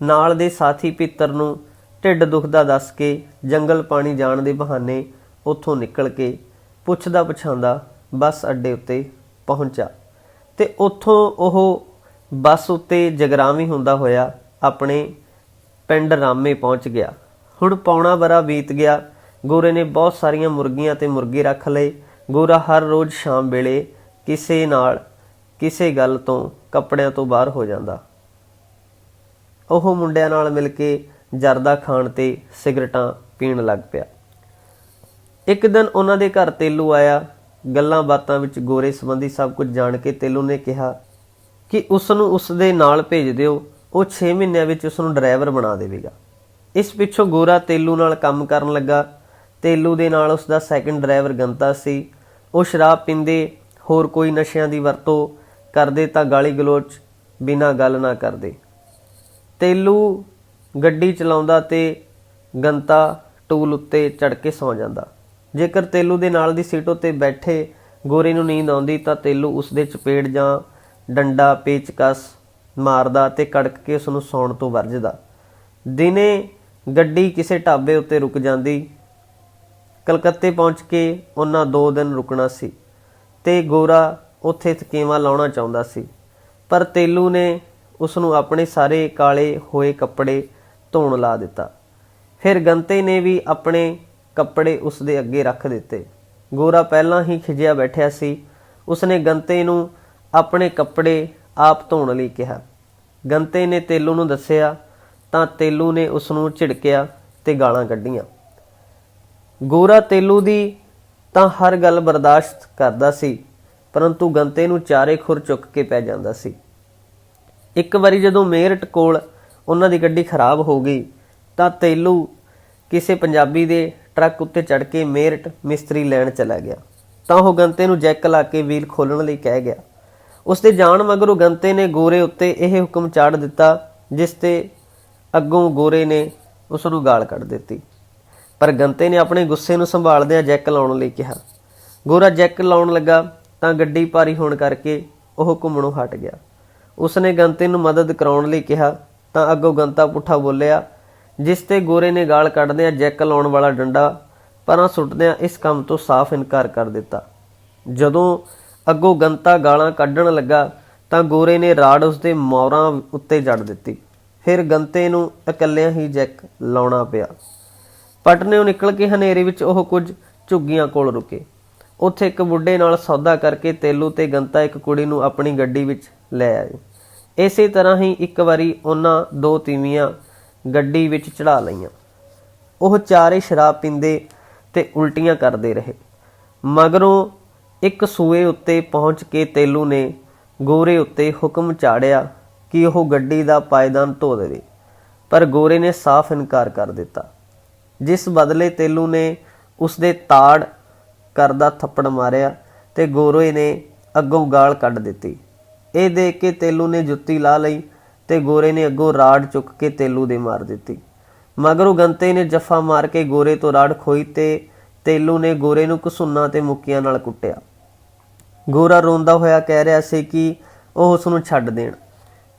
ਨਾਲ ਦੇ ਸਾਥੀ ਪਿੱਤਰ ਨੂੰ ਢਿੱਡ ਦੁਖਦਾ ਦੱਸ ਕੇ ਜੰਗਲ ਪਾਣੀ ਜਾਣ ਦੇ ਬਹਾਨੇ ਉੱਥੋਂ ਨਿਕਲ ਕੇ ਪੁੱਛਦਾ ਪਛਾਂਦਾ ਬੱਸ ਅੱਡੇ ਉੱਤੇ ਪਹੁੰਚਾ ਤੇ ਉੱਥੋਂ ਉਹ ਬੱਸ ਉੱਤੇ ਜਗਰਾਵੀ ਹੁੰਦਾ ਹੋਇਆ ਆਪਣੇ ਪਿੰਡ ਰਾਮੇ ਪਹੁੰਚ ਗਿਆ। ਹੁਣ ਪੌਣਾ ਬਰਾ ਬੀਤ ਗਿਆ। ਗੋਰੇ ਨੇ ਬਹੁਤ ਸਾਰੀਆਂ ਮੁਰਗੀਆਂ ਤੇ ਮੁਰਗੇ ਰੱਖ ਲਏ। ਗੋਰਾ ਹਰ ਰੋਜ਼ ਸ਼ਾਮ ਵੇਲੇ ਕਿਸੇ ਨਾਲ ਕਿਸੇ ਗੱਲ ਤੋਂ ਕੱਪੜਿਆਂ ਤੋਂ ਬਾਹਰ ਹੋ ਜਾਂਦਾ। ਉਹ ਮੁੰਡਿਆਂ ਨਾਲ ਮਿਲ ਕੇ ਜਰਦਾ ਖਾਣ ਤੇ ਸਿਗਰਟਾਂ ਪੀਣ ਲੱਗ ਪਿਆ। ਇੱਕ ਦਿਨ ਉਹਨਾਂ ਦੇ ਘਰ ਤੇਲੂ ਆਇਆ। ਗੱਲਾਂ ਬਾਤਾਂ ਵਿੱਚ ਗੋਰੇ ਸੰਬੰਧੀ ਸਭ ਕੁਝ ਜਾਣ ਕੇ ਤੇਲੂ ਨੇ ਕਿਹਾ ਕਿ ਉਸ ਨੂੰ ਉਸ ਦੇ ਨਾਲ ਭੇਜ ਦਿਓ, ਉਹ 6 ਮਹੀਨਿਆਂ ਵਿੱਚ ਉਸ ਨੂੰ ਡਰਾਈਵਰ ਬਣਾ ਦੇਵੇਗਾ। ਇਸ ਪਿੱਛੋਂ ਗੋਰਾ ਤੇਲੂ ਨਾਲ ਕੰਮ ਕਰਨ ਲੱਗਾ। ਤੇਲੂ ਦੇ ਨਾਲ ਉਸ ਦਾ ਸੈਕੰਡ ਡਰਾਈਵਰ ਗੰਤਾ ਸੀ। ਉਹ ਸ਼ਰਾਬ ਪੀਂਦੇ, ਹੋਰ ਕੋਈ ਨਸ਼ਿਆਂ ਦੀ ਵਰਤੋਂ ਕਰਦੇ ਤਾਂ ਗਾਲੀ ਗਲੋਚ ਬਿਨਾਂ ਗੱਲ ਨਾ ਕਰਦੇ। ਤੇਲੂ ਗੱਡੀ ਚਲਾਉਂਦਾ ਤੇ ਗੰਤਾ ਟੂਲ ਉੱਤੇ ਚੜ ਕੇ ਸੌ ਜਾਂਦਾ। ਜੇਕਰ ਤੇਲੂ ਦੇ ਨਾਲ ਦੀ ਸੀਟ ਉੱਤੇ ਬੈਠੇ ਗੋਰੇ ਨੂੰ ਨੀਂਦ ਆਉਂਦੀ ਤਾਂ ਤੇਲੂ ਉਸ ਦੇ ਚਪੇੜ ਜਾਂ ਡੰਡਾ, ਪੇਚਕਸ ਮਾਰਦਾ ਤੇ ਕੜਕ ਕੇ ਉਸ ਨੂੰ ਸੌਣ ਤੋਂ ਵਰਜਦਾ। ਦਿਨੇ ਗੱਡੀ ਕਿਸੇ ਢਾਬੇ ਉੱਤੇ ਰੁਕ ਜਾਂਦੀ। ਕਲਕੱਤੇ ਪਹੁੰਚ ਕੇ ਉਹਨਾਂ 2 ਦਿਨ ਰੁਕਣਾ ਸੀ ਤੇ ਗੋਰਾ ਉੱਥੇ ਥਕੇਵਾ ਲਾਉਣਾ ਚਾਹੁੰਦਾ ਸੀ। ਪਰ ਤੇਲੂ ਨੇ ਉਸ ਨੂੰ ਆਪਣੇ ਸਾਰੇ ਕਾਲੇ ਹੋਏ ਕੱਪੜੇ ਧੋਣ ਲਾ ਦਿੱਤਾ। ਫਿਰ ਗੰਤੇ ਨੇ ਵੀ ਆਪਣੇ ਕੱਪੜੇ ਉਸ ਦੇ ਅੱਗੇ ਰੱਖ ਦਿੱਤੇ। ਗੋਰਾ ਪਹਿਲਾਂ ਹੀ ਖਿਜਿਆ ਬੈਠਿਆ ਸੀ। ਉਸਨੇ ਗੰਤੇ ਨੂੰ ਆਪਣੇ ਕੱਪੜੇ ਆਪ ਧੋਣ ਲਈ ਕਿਹਾ। ਗੰਤੇ ਨੇ ਤੇਲੂ ਨੂੰ ਦੱਸਿਆ, ਤਾਂ ਤੇਲੂ ਨੇ ਉਸ ਨੂੰ ਝਿੜਕਿਆ ਤੇ ਗਾਲਾਂ ਕੱਢੀਆਂ। ਗੋਰਾ ਤੇਲੂ ਦੀ ਤਾਂ ਹਰ ਗੱਲ ਬਰਦਾਸ਼ਤ ਕਰਦਾ ਸੀ, ਪਰੰਤੂ ਗੰਤੇ ਨੂੰ ਚਾਰੇ ਖੁਰ ਚੁੱਕ ਕੇ ਪੈ ਜਾਂਦਾ ਸੀ। ਇੱਕ ਵਾਰੀ ਜਦੋਂ ਮੇਰਟ ਕੋਲ ਉਹਨਾਂ ਦੀ ਗੱਡੀ ਖਰਾਬ ਹੋ ਗਈ, ਤਾਂ ਤੇਲੂ ਕਿਸੇ ਪੰਜਾਬੀ ਦੇ ਟਰੱਕ ਉੱਤੇ ਚੜ ਕੇ ਮੇਰਟ ਮਿਸਤਰੀ ਲੈਣ ਚਲਾ ਗਿਆ। ਤਾਂ ਉਹ ਗੰਤੇ ਨੂੰ ਜੈਕ ਲਾ ਕੇ ਵੀਲ ਖੋਲਣ ਲਈ ਕਹਿ ਗਿਆ। ਉਸ ਦੇ ਜਾਣ ਮਗਰੋਂ ਗੰਤੇ ਨੇ ਗੋਰੇ ਉੱਤੇ ਇਹ ਹੁਕਮ ਚਾੜ ਦਿੱਤਾ, ਜਿਸ ਤੇ ਅੱਗੋਂ ਗੋਰੇ ਨੇ ਉਸ ਨੂੰ ਗਾਲ ਕੱਢ ਦਿੱਤੀ। ਪਰ ਗੰਤੇ ਨੇ ਆਪਣੇ ਗੁੱਸੇ ਨੂੰ ਸੰਭਾਲਦਿਆਂ ਜੈਕ ਲਾਉਣ ਲਈ ਕਿਹਾ। ਗੋਰਾ ਜੈਕ ਲਾਉਣ ਲੱਗਾ ਤਾਂ ਗੱਡੀ ਭਾਰੀ ਹੋਣ ਕਰਕੇ ਉਹ ਘੁੰਮਣੋਂ ਹਟ ਗਿਆ। ਉਸਨੇ ਗੰਤੇ ਨੂੰ ਮਦਦ ਕਰਾਉਣ ਲਈ ਕਿਹਾ ਤਾਂ ਅੱਗੋਂ ਗੰਤਾ ਪੁੱਠਾ ਬੋਲਿਆ ਜਿਸ ਤੇ ਗੋਰੇ ਨੇ ਗਾਲ ਕੱਢਦਿਆਂ ਜੈਕ ਲਾਉਣ ਵਾਲਾ ਡੰਡਾ ਪਰਾਂ ਸੁੱਟਦਿਆਂ ਇਸ ਕੰਮ ਤੋਂ ਸਾਫ਼ ਇਨਕਾਰ ਕਰ ਦਿੱਤਾ। ਜਦੋਂ ਅੱਗੋਂ ਗੰਤਾ ਗਾਲਾਂ ਕੱਢਣ ਲੱਗਾ ਤਾਂ ਗੋਰੇ ਨੇ ਰਾੜ ਉਸਦੇ ਮੌਰਾਂ ਉੱਤੇ ਜੜ ਦਿੱਤੀ। ਫਿਰ ਗੰਤੇ ਨੂੰ ਇਕੱਲਿਆਂ ਹੀ ਜੈਕ ਲਾਉਣਾ ਪਿਆ। ਪਟਨੇੋਂ ਨਿਕਲ ਕੇ ਹਨੇਰੇ ਵਿੱਚ ਉਹ ਕੁਝ ਝੁੱਗੀਆਂ ਕੋਲ ਰੁਕੇ। ਉੱਥੇ ਇੱਕ ਬੁੱਢੇ ਨਾਲ ਸੌਦਾ ਕਰਕੇ ਤੇਲੂ ਤੇ ਗੰਤਾ ਇੱਕ ਕੁੜੀ ਨੂੰ ਆਪਣੀ ਗੱਡੀ ਵਿੱਚ ਲੈ ਆਏ। ਇਸੇ ਤਰ੍ਹਾਂ ਹੀ ਇੱਕ ਵਾਰੀ ਉਹਨਾਂ ਦੋ ਤੀਵੀਆਂ ਗੱਡੀ ਵਿੱਚ ਚੜਾ ਲਈਆਂ। ਉਹ ਚਾਰੇ ਸ਼ਰਾਬ ਪੀਂਦੇ ਤੇ ਉਲਟੀਆਂ ਕਰਦੇ ਰਹੇ। ਮਗਰੋਂ ਇੱਕ ਸੂਏ ਉੱਤੇ ਪਹੁੰਚ ਕੇ ਤੇਲੂ ਨੇ ਗੋਰੇ ਉੱਤੇ ਹੁਕਮ ਚਾੜਿਆ ਕਿ ਉਹ ਗੱਡੀ ਦਾ ਪਾਇਦਾਨ ਧੋ ਦੇਵੇ। ਪਰ ਗੋਰੇ ਨੇ ਸਾਫ਼ ਇਨਕਾਰ ਕਰ ਦਿੱਤਾ। ਜਿਸ ਬਦਲੇ ਤੇਲੂ ਨੇ ਉਸ ਦੇ ਤਾੜ ਕਰਦਾ ਥੱਪੜ ਮਾਰਿਆ ਤੇ ਗੋਰੇ ਨੇ ਅੱਗੋਂ ਗਾਲ ਕੱਢ ਦਿੱਤੀ। ਇਹ ਦੇਖ ਕੇ ਤੇਲੂ ਨੇ ਜੁੱਤੀ ਲਾ ਲਈ ਤੇ ਗੋਰੇ ਨੇ ਅੱਗੋਂ ਰਾੜ ਚੁੱਕ ਕੇ ਤੇਲੂ ਦੇ ਮਾਰ ਦਿੱਤੀ। ਮਗਰੋਂ ਗੰਤੇ ਨੇ ਜੱਫਾ ਮਾਰ ਕੇ ਗੋਰੇ ਤੋਂ ਰਾੜ ਖੋਈ ਤੇ ਤੇਲੂ ਨੇ ਗੋਰੇ ਨੂੰ ਘਸੁੰਨਾ ਤੇ ਮੁੱਕੀਆਂ ਨਾਲ ਕੁੱਟਿਆ। ਗੋਰਾ ਰੋਂਦਾ ਹੋਇਆ ਕਹਿ ਰਿਹਾ ਸੀ ਕਿ ਉਹ ਉਸ ਨੂੰ ਛੱਡ ਦੇਣ।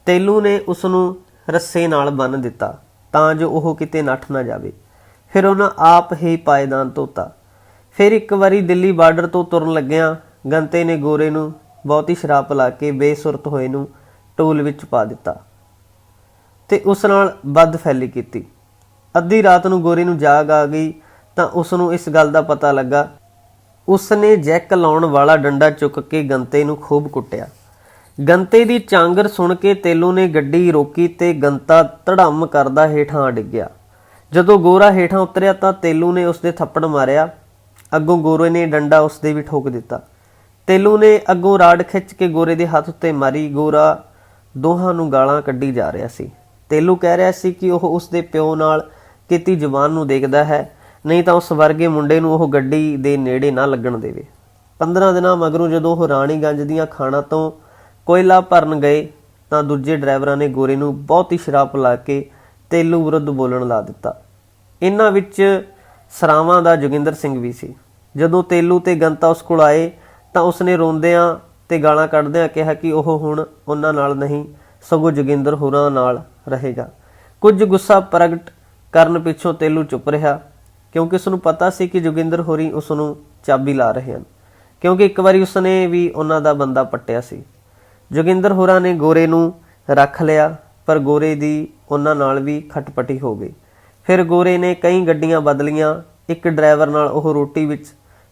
ਤੇਲੂ ਨੇ ਉਸ ਨੂੰ ਰੱਸੇ ਨਾਲ ਬੰਨ੍ਹ ਦਿੱਤਾ ਤਾਂ ਜੋ ਉਹ ਕਿਤੇ ਨੱਠ ਨਾ ਜਾਵੇ। ਫਿਰ ਉਹਨਾਂ ਆਪ ਹੀ ਪਾਇਦਾਨ ਧੋਤਾ। ਫਿਰ ਇੱਕ ਵਾਰੀ ਦਿੱਲੀ ਬਾਰਡਰ ਤੋਂ ਤੁਰਨ ਲੱਗਿਆਂ ਗੰਤੇ ਨੇ ਗੋਰੇ ਨੂੰ ਬਹੁਤੀ ਸ਼ਰਾਬ ਪਿਲਾ ਕੇ ਬੇਸੁਰਤ ਹੋਏ ਨੂੰ ਟੂਲ ਵਿੱਚ ਪਾ ਦਿੱਤਾ। ਤੇ ਉਸ ਨਾਲ ਵੱਧ ਫੈਲੀ ਕੀਤੀ। ਅੱਧੀ ਰਾਤ ਨੂੰ ਗੋਰੇ ਨੂੰ ਜਾਗ ਆ ਗਈ ਤਾਂ ਉਸ ਨੂੰ ਇਸ ਗੱਲ ਦਾ ਪਤਾ ਲੱਗਾ। ਉਸ ਨੇ ਜੈਕ ਲਾਉਣ ਵਾਲਾ ਡੰਡਾ ਚੁੱਕ ਕੇ ਗੰਤੇ ਨੂੰ ਖੂਬ ਕੁੱਟਿਆ। ਗੰਤੇ ਦੀ ਚਾਂਗਰ ਸੁਣ ਕੇ ਤੇਲੂ ਨੇ ਗੱਡੀ ਰੋਕੀ ਤੇ ਗੰਤਾ ਧੜਮ ਕਰਦਾ ਹੇਠਾਂ ਡਿੱਗਿਆ। ਜਦੋਂ ਗੋਰਾ ਹੇਠਾਂ ਉਤਰਿਆ ਤਾਂ ਤੇਲੂ ਨੇ ਉਸ ਦੇ ਥੱਪੜ ਮਾਰਿਆ। ਅੱਗੋਂ ਗੋਰੇ ਨੇ ਡੰਡਾ ਉਸ ਦੇ ਵੀ ਠੋਕ ਦਿੱਤਾ। ਤੇਲੂ ਨੇ ਅੱਗੋਂ ਰਾੜ ਖਿੱਚ ਕੇ ਗੋਰੇ ਦੇ ਹੱਥ ਉੱਤੇ ਮਾਰੀ। ਗੋਰਾ ਦੋਹਾਂ ਨੂੰ ਗਾਲਾਂ ਕੱਢੀ ਜਾ ਰਿਹਾ ਸੀ। ਤੇਲੂ ਕਹਿ ਰਿਹਾ ਸੀ ਕਿ ਉਹ ਉਸ ਦੇ ਪਿਓ ਨਾਲ ਕੀਤੀ ਜ਼ੁਬਾਨ ਨੂੰ ਦੇਖਦਾ ਹੈ। ਨਹੀਂ ਤਾਂ ਉਸ ਵਰਗੇ ਮੁੰਡੇ ਨੂੰ ਉਹ ਗੱਡੀ ਦੇ ਨੇੜੇ ਨਾ ਲੱਗਣ ਦੇਵੇ। 15 ਦਿਨਾਂ ਮਗਰੋਂ ਜਦੋਂ ਉਹ ਰਾਣੀਗੰਜ ਦੀਆਂ ਖਾਣਾ ਤੋਂ ਕੋਇਲਾ ਭਰਨ ਗਏ, ਤਾਂ ਦੂਜੇ ਡਰਾਈਵਰਾਂ ਨੇ ਗੋਰੇ ਨੂੰ ਬਹੁਤ ਹੀ ਸ਼ਰਾਬ ਪਿਲਾ ਕੇ ਤੇਲੂ ਵਿਰੁੱਧ ਬੋਲਣ ਲਾ ਦਿੱਤਾ। ਇਹਨਾਂ ਵਿੱਚ ਸਰਾਵਾਂ ਦਾ ਜੋਗਿੰਦਰ ਸਿੰਘ ਵੀ ਸੀ। ਜਦੋਂ ਤੇਲੂ ਤੇ ਗੰਤਾ ਉਸ ਕੋਲ ਆਏ, ਤਾਂ ਉਸਨੇ ਰੋਂਦਿਆਂ ਤੇ ਗਾਲਾਂ ਕੱਢਦਿਆਂ ਕਿਹਾ ਕਿ ਉਹ ਹੁਣ ਉਹਨਾਂ ਨਾਲ ਨਹੀਂ ਸਗੋਂ ਜੋਗਿੰਦਰ ਹੋਰਾਂ ਨਾਲ ਰਹੇਗਾ। ਕੁਝ ਗੁੱਸਾ ਪ੍ਰਗਟ ਕਰਨ ਪਿੱਛੋਂ ਤੇਲੂ ਚੁੱਪ ਰਿਹਾ, ਕਿਉਂਕਿ ਉਸ ਨੂੰ ਪਤਾ ਸੀ ਕਿ ਜੋਗਿੰਦਰ ਹੋਰੀ ਉਸ ਨੂੰ ਚਾਬੀ ਲਾ ਰਹੇ ਹਨ, ਕਿਉਂਕਿ ਇੱਕ ਵਾਰੀ ਉਸਨੇ ਵੀ ਉਹਨਾਂ ਦਾ ਬੰਦਾ ਪੱਟਿਆ ਸੀ। ਜੋਗਿੰਦਰ ਹੋਰਾਂ ਨੇ ਗੋਰੇ ਨੂੰ ਰੱਖ ਲਿਆ, ਪਰ ਗੋਰੇ ਦੀ ਉਹਨਾਂ ਨਾਲ ਵੀ ਖਟਪਟੀ ਹੋ ਗਈ। ਫਿਰ ਗੋਰੇ ਨੇ ਕਈ ਗੱਡੀਆਂ ਬਦਲੀਆਂ, ਇੱਕ ਡਰਾਈਵਰ ਨਾਲ ਉਹ ਰੋਟੀ ਵਿੱਚ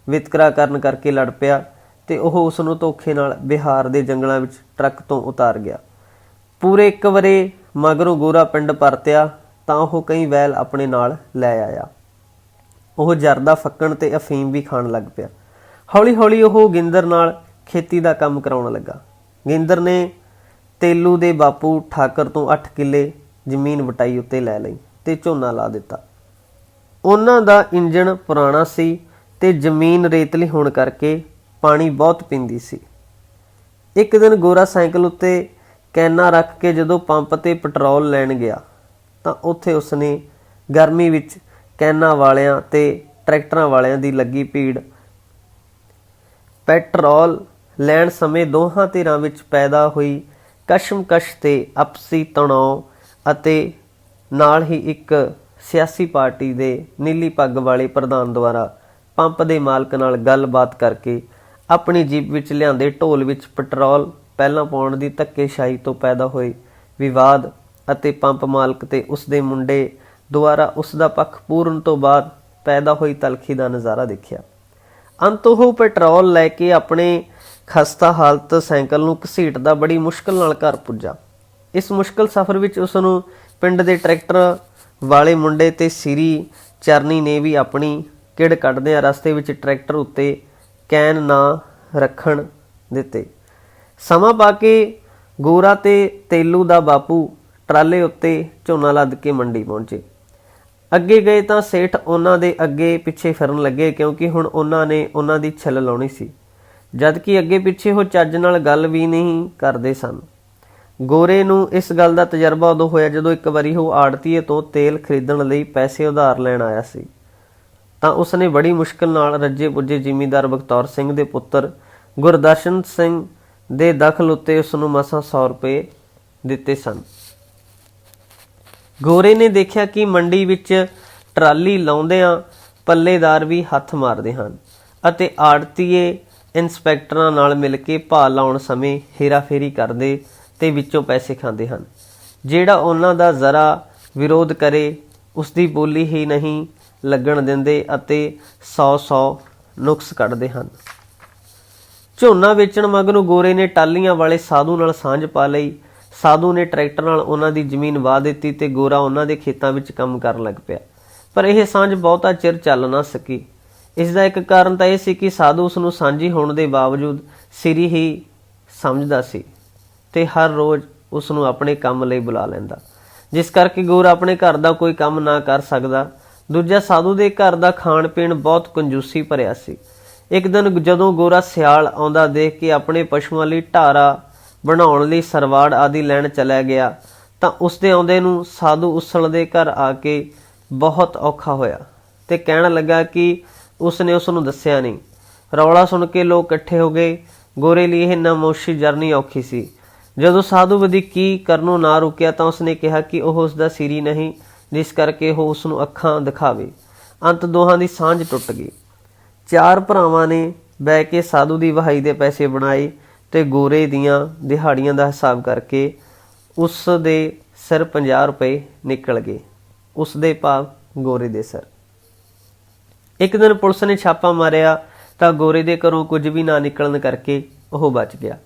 ਵਿਤਕਰਾ ਕਰਨ ਕਰਕੇ ਲੜ ਪਿਆ ਤੇ ਉਹ ਉਸ ਨੂੰ ਧੋਖੇ ਨਾਲ ਬਿਹਾਰ ਦੇ ਜੰਗਲਾਂ ਵਿੱਚ ਟਰੱਕ ਤੋਂ ਉਤਾਰ ਗਿਆ। ਪੂਰੇ ਇੱਕ ਵਰੇ ਮਗਰੋਂ ਗੋਰਾ ਪਿੰਡ ਪਰਤਿਆ, ਤਾਂ ਉਹ ਕਈ ਵੈਲ ਆਪਣੇ ਨਾਲ ਲੈ ਆਇਆ। ਉਹ ਜਰਦਾ ਫੱਕਣ ਤੇ ਅਫੀਮ ਵੀ ਖਾਣ ਲੱਗ ਪਿਆ। ਹੌਲੀ ਹੌਲੀ ਉਹ ਗਿੰਦਰ ਨਾਲ ਖੇਤੀ ਦਾ ਕੰਮ ਕਰਾਉਣ ਲੱਗਾ। ਗਿੰਦਰ ਨੇ ਤੇਲੂ ਦੇ ਬਾਪੂ ਠਾਕਰ ਤੋਂ 8 ਕਿੱਲੇ ਜ਼ਮੀਨ ਵਟਾਈ ਉੱਤੇ ਲੈ ਲਈ ਤੇ ਝੋਨਾ ਲਾ ਦਿੱਤਾ। ਉਹਨਾਂ ਦਾ ਇੰਜਣ ਪੁਰਾਣਾ ਸੀ ਤੇ ਜ਼ਮੀਨ ਰੇਤਲੀ ਹੋਣ ਕਰਕੇ ਪਾਣੀ ਬਹੁਤ ਪੀਂਦੀ ਸੀ। ਇੱਕ ਦਿਨ ਗੋਰਾ ਸਾਈਕਲ ਉੱਤੇ ਕੈਨਾ ਰੱਖ ਕੇ ਜਦੋਂ ਪੰਪ ਤੇ ਪੈਟਰੋਲ ਲੈਣ ਗਿਆ, ਤਾਂ ਉੱਥੇ ਉਸਨੇ ਗਰਮੀ ਵਿੱਚ ਕੈਨਾ ਵਾਲਿਆਂ ਤੇ ਟਰੈਕਟਰਾਂ ਵਾਲਿਆਂ ਦੀ ਲੱਗੀ ਭੀੜ। ਪੈਟਰੋਲ ਲੈਣ ਸਮੇਂ ਦੋਹਾਂ ਧਿਰਾਂ ਵਿੱਚ ਪੈਦਾ ਹੋਈ ਕਸ਼ਮਕਸ਼ ਤੇ ਆਪਸੀ ਤਣਾਅ ਅਤੇ ਨਾਲ ਹੀ ਇੱਕ ਸਿਆਸੀ ਪਾਰਟੀ ਦੇ ਨੀਲੀ ਪੱਗ ਵਾਲੇ ਪ੍ਰਧਾਨ ਦੁਆਰਾ ਪੰਪ ਦੇ ਮਾਲਕ ਨਾਲ ਗੱਲਬਾਤ ਕਰਕੇ ਆਪਣੀ ਜੀਪ ਵਿੱਚ ਲਿਆਂਦੇ ਢੋਲ ਵਿੱਚ ਪੈਟਰੋਲ ਪਹਿਲਾਂ ਪਾਉਣ ਦੀ ਧੱਕੇਸ਼ਾਹੀ ਤੋਂ ਪੈਦਾ ਹੋਏ ਵਿਵਾਦ ਅਤੇ ਪੰਪ ਮਾਲਕ ਤੇ ਉਸ ਦੇ ਮੁੰਡੇ ਦੁਆਰਾ ਉਸ ਦਾ ਪੱਖ ਪੂਰਨ ਤੋਂ ਬਾਅਦ ਪੈਦਾ ਹੋਈ ਤਲਖੀ ਦਾ ਨਜ਼ਾਰਾ ਦੇਖਿਆ। ਅੰਤ ਉਹ ਪੈਟਰੋਲ ਲੈ ਕੇ ਆਪਣੇ ਖਸਤਾ ਹਾਲਤ ਸਾਈਕਲ ਨੂੰ ਘਸੀਟਦਾ ਬੜੀ ਮੁਸ਼ਕਲ ਨਾਲ ਘਰ ਪੁੱਜਾ। ਇਸ ਮੁਸ਼ਕਲ ਸਫ਼ਰ ਵਿੱਚ ਉਸ ਨੂੰ ਪਿੰਡ ਦੇ ਟਰੈਕਟਰ ਵਾਲੇ ਮੁੰਡੇ ਤੇ ਸਿਰੀ ਚਰਨੀ ਨੇ ਵੀ ਆਪਣੀ ਕਿੜ ਕੱਢਦਿਆਂ ਰਸਤੇ ਵਿੱਚ ਟਰੈਕਟਰ ਉੱਤੇ ਕੈਨ ਨਾ ਰੱਖਣ ਦਿੱਤੇ। ਸਮਾਂ ਪਾ ਕੇ ਗੋਰਾ ਤੇ ਤੇਲੂ ਦਾ ਬਾਪੂ ਟਰਾਲੇ ਉੱਤੇ ਝੋਨਾ ਲੱਦ ਕੇ ਮੰਡੀ ਪਹੁੰਚੇ। ਅੱਗੇ ਗਏ ਤਾਂ ਸੇਠ ਉਹਨਾਂ ਦੇ ਅੱਗੇ ਪਿੱਛੇ ਫਿਰਨ ਲੱਗੇ ਕਿਉਂਕਿ ਹੁਣ ਉਹਨਾਂ ਨੇ ਉਹਨਾਂ ਦੀ ਛਿੱਲ ਲਾਉਣੀ ਸੀ। ਜਦ ਕਿ ਅੱਗੇ ਪਿੱਛੇ ਉਹ ਚੱਜ ਨਾਲ ਗੱਲ ਵੀ ਨਹੀਂ ਕਰਦੇ ਸਨ। ਗੋਰੇ ਨੂੰ ਇਸ ਗੱਲ ਦਾ ਤਜਰਬਾ ਉਦੋਂ ਹੋਇਆ ਜਦੋਂ ਇੱਕ ਵਾਰੀ ਉਹ ਆੜਤੀਏ ਤੋਂ ਤੇਲ ਖਰੀਦਣ ਲਈ ਪੈਸੇ ਉਧਾਰ ਲੈਣ ਆਇਆ ਸੀ। ਤਾਂ ਉਸਨੇ ਬੜੀ ਮੁਸ਼ਕਲ ਨਾਲ ਰੱਜੇ ਪੁੱਜੇ ਜ਼ਿਮੀਂਦਾਰ ਬਖਤੌਰ ਸਿੰਘ ਦੇ ਪੁੱਤਰ ਗੁਰਦਰਸ਼ਨ ਸਿੰਘ ਦੇ ਦਖਲ ਉੱਤੇ ਉਸ ਨੂੰ ਮਸਾਂ 100 ਰੁਪਏ ਦਿੱਤੇ ਸਨ। ਗੋਰੇ ਨੇ ਦੇਖਿਆ ਕਿ ਮੰਡੀ ਵਿੱਚ ਟਰਾਲੀ ਲਾਉਂਦਿਆਂ ਪੱਲੇਦਾਰ ਵੀ ਹੱਥ ਮਾਰਦੇ ਹਨ ਅਤੇ ਆੜਤੀਏ ਇਨਸਪੈਕਟਰਾਂ ਨਾਲ ਮਿਲ ਕੇ ਭਾਅ ਲਾਉਣ ਸਮੇਂ ਹੇਰਾਫੇਰੀ ਕਰਦੇ ਤੇ ਵਿੱਚੋਂ ਪੈਸੇ ਖਾਂਦੇ ਹਨ। ਜਿਹੜਾ ਉਹਨਾਂ ਦਾ ਜ਼ਰਾ ਵਿਰੋਧ ਕਰੇ ਉਸ ਦੀ ਬੋਲੀ ਹੀ ਨਹੀਂ ਲੱਗਣ ਦਿੰਦੇ ਅਤੇ 100-100 ਨੁਕਸ ਕੱਢਦੇ ਹਨ। ਝੋਨਾ ਵੇਚਣ ਮਗਰੋਂ ਗੋਰੇ ਨੇ ਟਾਲੀਆਂ ਵਾਲੇ ਸਾਧੂ ਨਾਲ ਸਾਂਝ ਪਾ ਲਈ। ਸਾਧੂ ਨੇ ਟਰੈਕਟਰ ਨਾਲ ਉਹਨਾਂ ਦੀ ਜ਼ਮੀਨ ਵਾਹ ਦਿੱਤੀ ਤੇ ਗੋਰਾ ਉਹਨਾਂ ਦੇ ਖੇਤਾਂ ਵਿੱਚ ਕੰਮ ਕਰਨ ਲੱਗ ਪਿਆ। ਪਰ ਇਹ ਸਾਂਝ ਬਹੁਤਾ ਚਿਰ ਚੱਲ ਨਾ ਸਕੀ। ਇਸ ਦਾ ਇੱਕ ਕਾਰਨ ਤਾਂ ਇਹ ਸੀ ਕਿ ਸਾਧੂ ਉਸ ਨੂੰ ਸਾਂਝੀ ਹੋਣ ਦੇ ਬਾਵਜੂਦ ਸਿਰੀ ਹੀ ਸਮਝਦਾ ਸੀ ਤੇ ਹਰ ਰੋਜ਼ ਉਸ ਨੂੰ ਆਪਣੇ ਕੰਮ ਲਈ ਬੁਲਾ ਲੈਂਦਾ। ਜਿਸ ਕਰਕੇ ਗੋਰਾ ਆਪਣੇ ਘਰ ਦਾ ਕੋਈ ਕੰਮ ਨਾ ਕਰ ਸਕਦਾ। ਦੂਜਾ ਸਾਧੂ ਦੇ ਘਰ ਦਾ ਖਾਣ ਪੀਣ ਬਹੁਤ ਕੰਜੂਸੀ ਭਰਿਆ ਸੀ। ਇੱਕ ਦਿਨ ਜਦੋਂ ਗੋਰਾ ਸਿਆਲ ਆਉਂਦਾ ਦੇਖ ਕੇ ਆਪਣੇ ਪਸ਼ੂਆਂ ਲਈ ਢਾਰਾ ਬਣਾਉਣ ਲਈ ਸਰਵਾੜ ਆਦਿ ਲੈਣ ਚਲਾ ਗਿਆ, ਤਾਂ ਉਸ ਦੇ ਆਉਂਦੇ ਨੂੰ ਸਾਧੂ ਉਸਲ ਦੇ ਘਰ ਆ ਕੇ ਬਹੁਤ ਔਖਾ ਹੋਇਆ ਤੇ ਕਹਿਣ ਲੱਗਾ ਕਿ ਉਸ ਨੇ ਉਸ ਨੂੰ ਦੱਸਿਆ ਨਹੀਂ। ਰੌਲਾ ਸੁਣ ਕੇ ਲੋਕ ਇਕੱਠੇ ਹੋ ਗਏ। ਗੋਰੇ ਲਈ ਇਹ ਨਾਮੋਸ਼ੀ ਜਰਨੀ ਔਖੀ ਸੀ। ਜਦੋਂ ਸਾਧੂ ਵਧੀਕੀ ਕਰਨੋਂ ਨਾ ਰੁਕਿਆ ਤਾਂ ਉਸਨੇ ਕਿਹਾ ਕਿ ਉਹ ਉਸ ਦਾ ਸਿਰੀ ਨਹੀਂ, ਜਿਸ ਕਰਕੇ ਉਹ ਉਸ ਨੂੰ ਅੱਖਾਂ ਦਿਖਾਵੇ। ਅੰਤ ਦੋਹਾਂ ਦੀ ਸਾਂਝ ਟੁੱਟ ਗਈ। ਚਾਰ ਭਰਾਵਾਂ ਨੇ ਬਹਿ ਕੇ ਸਾਧੂ ਦੀ ਵਹਾਈ ਦੇ ਪੈਸੇ ਬਣਾਏ ਤੇ ਗੋਰੇ ਦੀਆਂ ਦਿਹਾੜੀਆਂ ਦਾ ਹਿਸਾਬ ਕਰਕੇ ਉਸ ਦੇ ਸਿਰ 50 ਰੁਪਏ ਨਿਕਲ ਗਏ। ਉਸ ਦੇ ਭਾਵ ਗੋਰੇ ਦੇ ਸਿਰ। ਇੱਕ ਦਿਨ ਪੁਲਿਸ ਨੇ ਛਾਪਾ ਮਾਰਿਆ ਤਾਂ ਗੋਰੇ ਦੇ ਘਰੋਂ ਕੁਝ ਵੀ ਨਾ ਨਿਕਲਣ ਕਰਕੇ ਉਹ ਬਚ ਗਿਆ।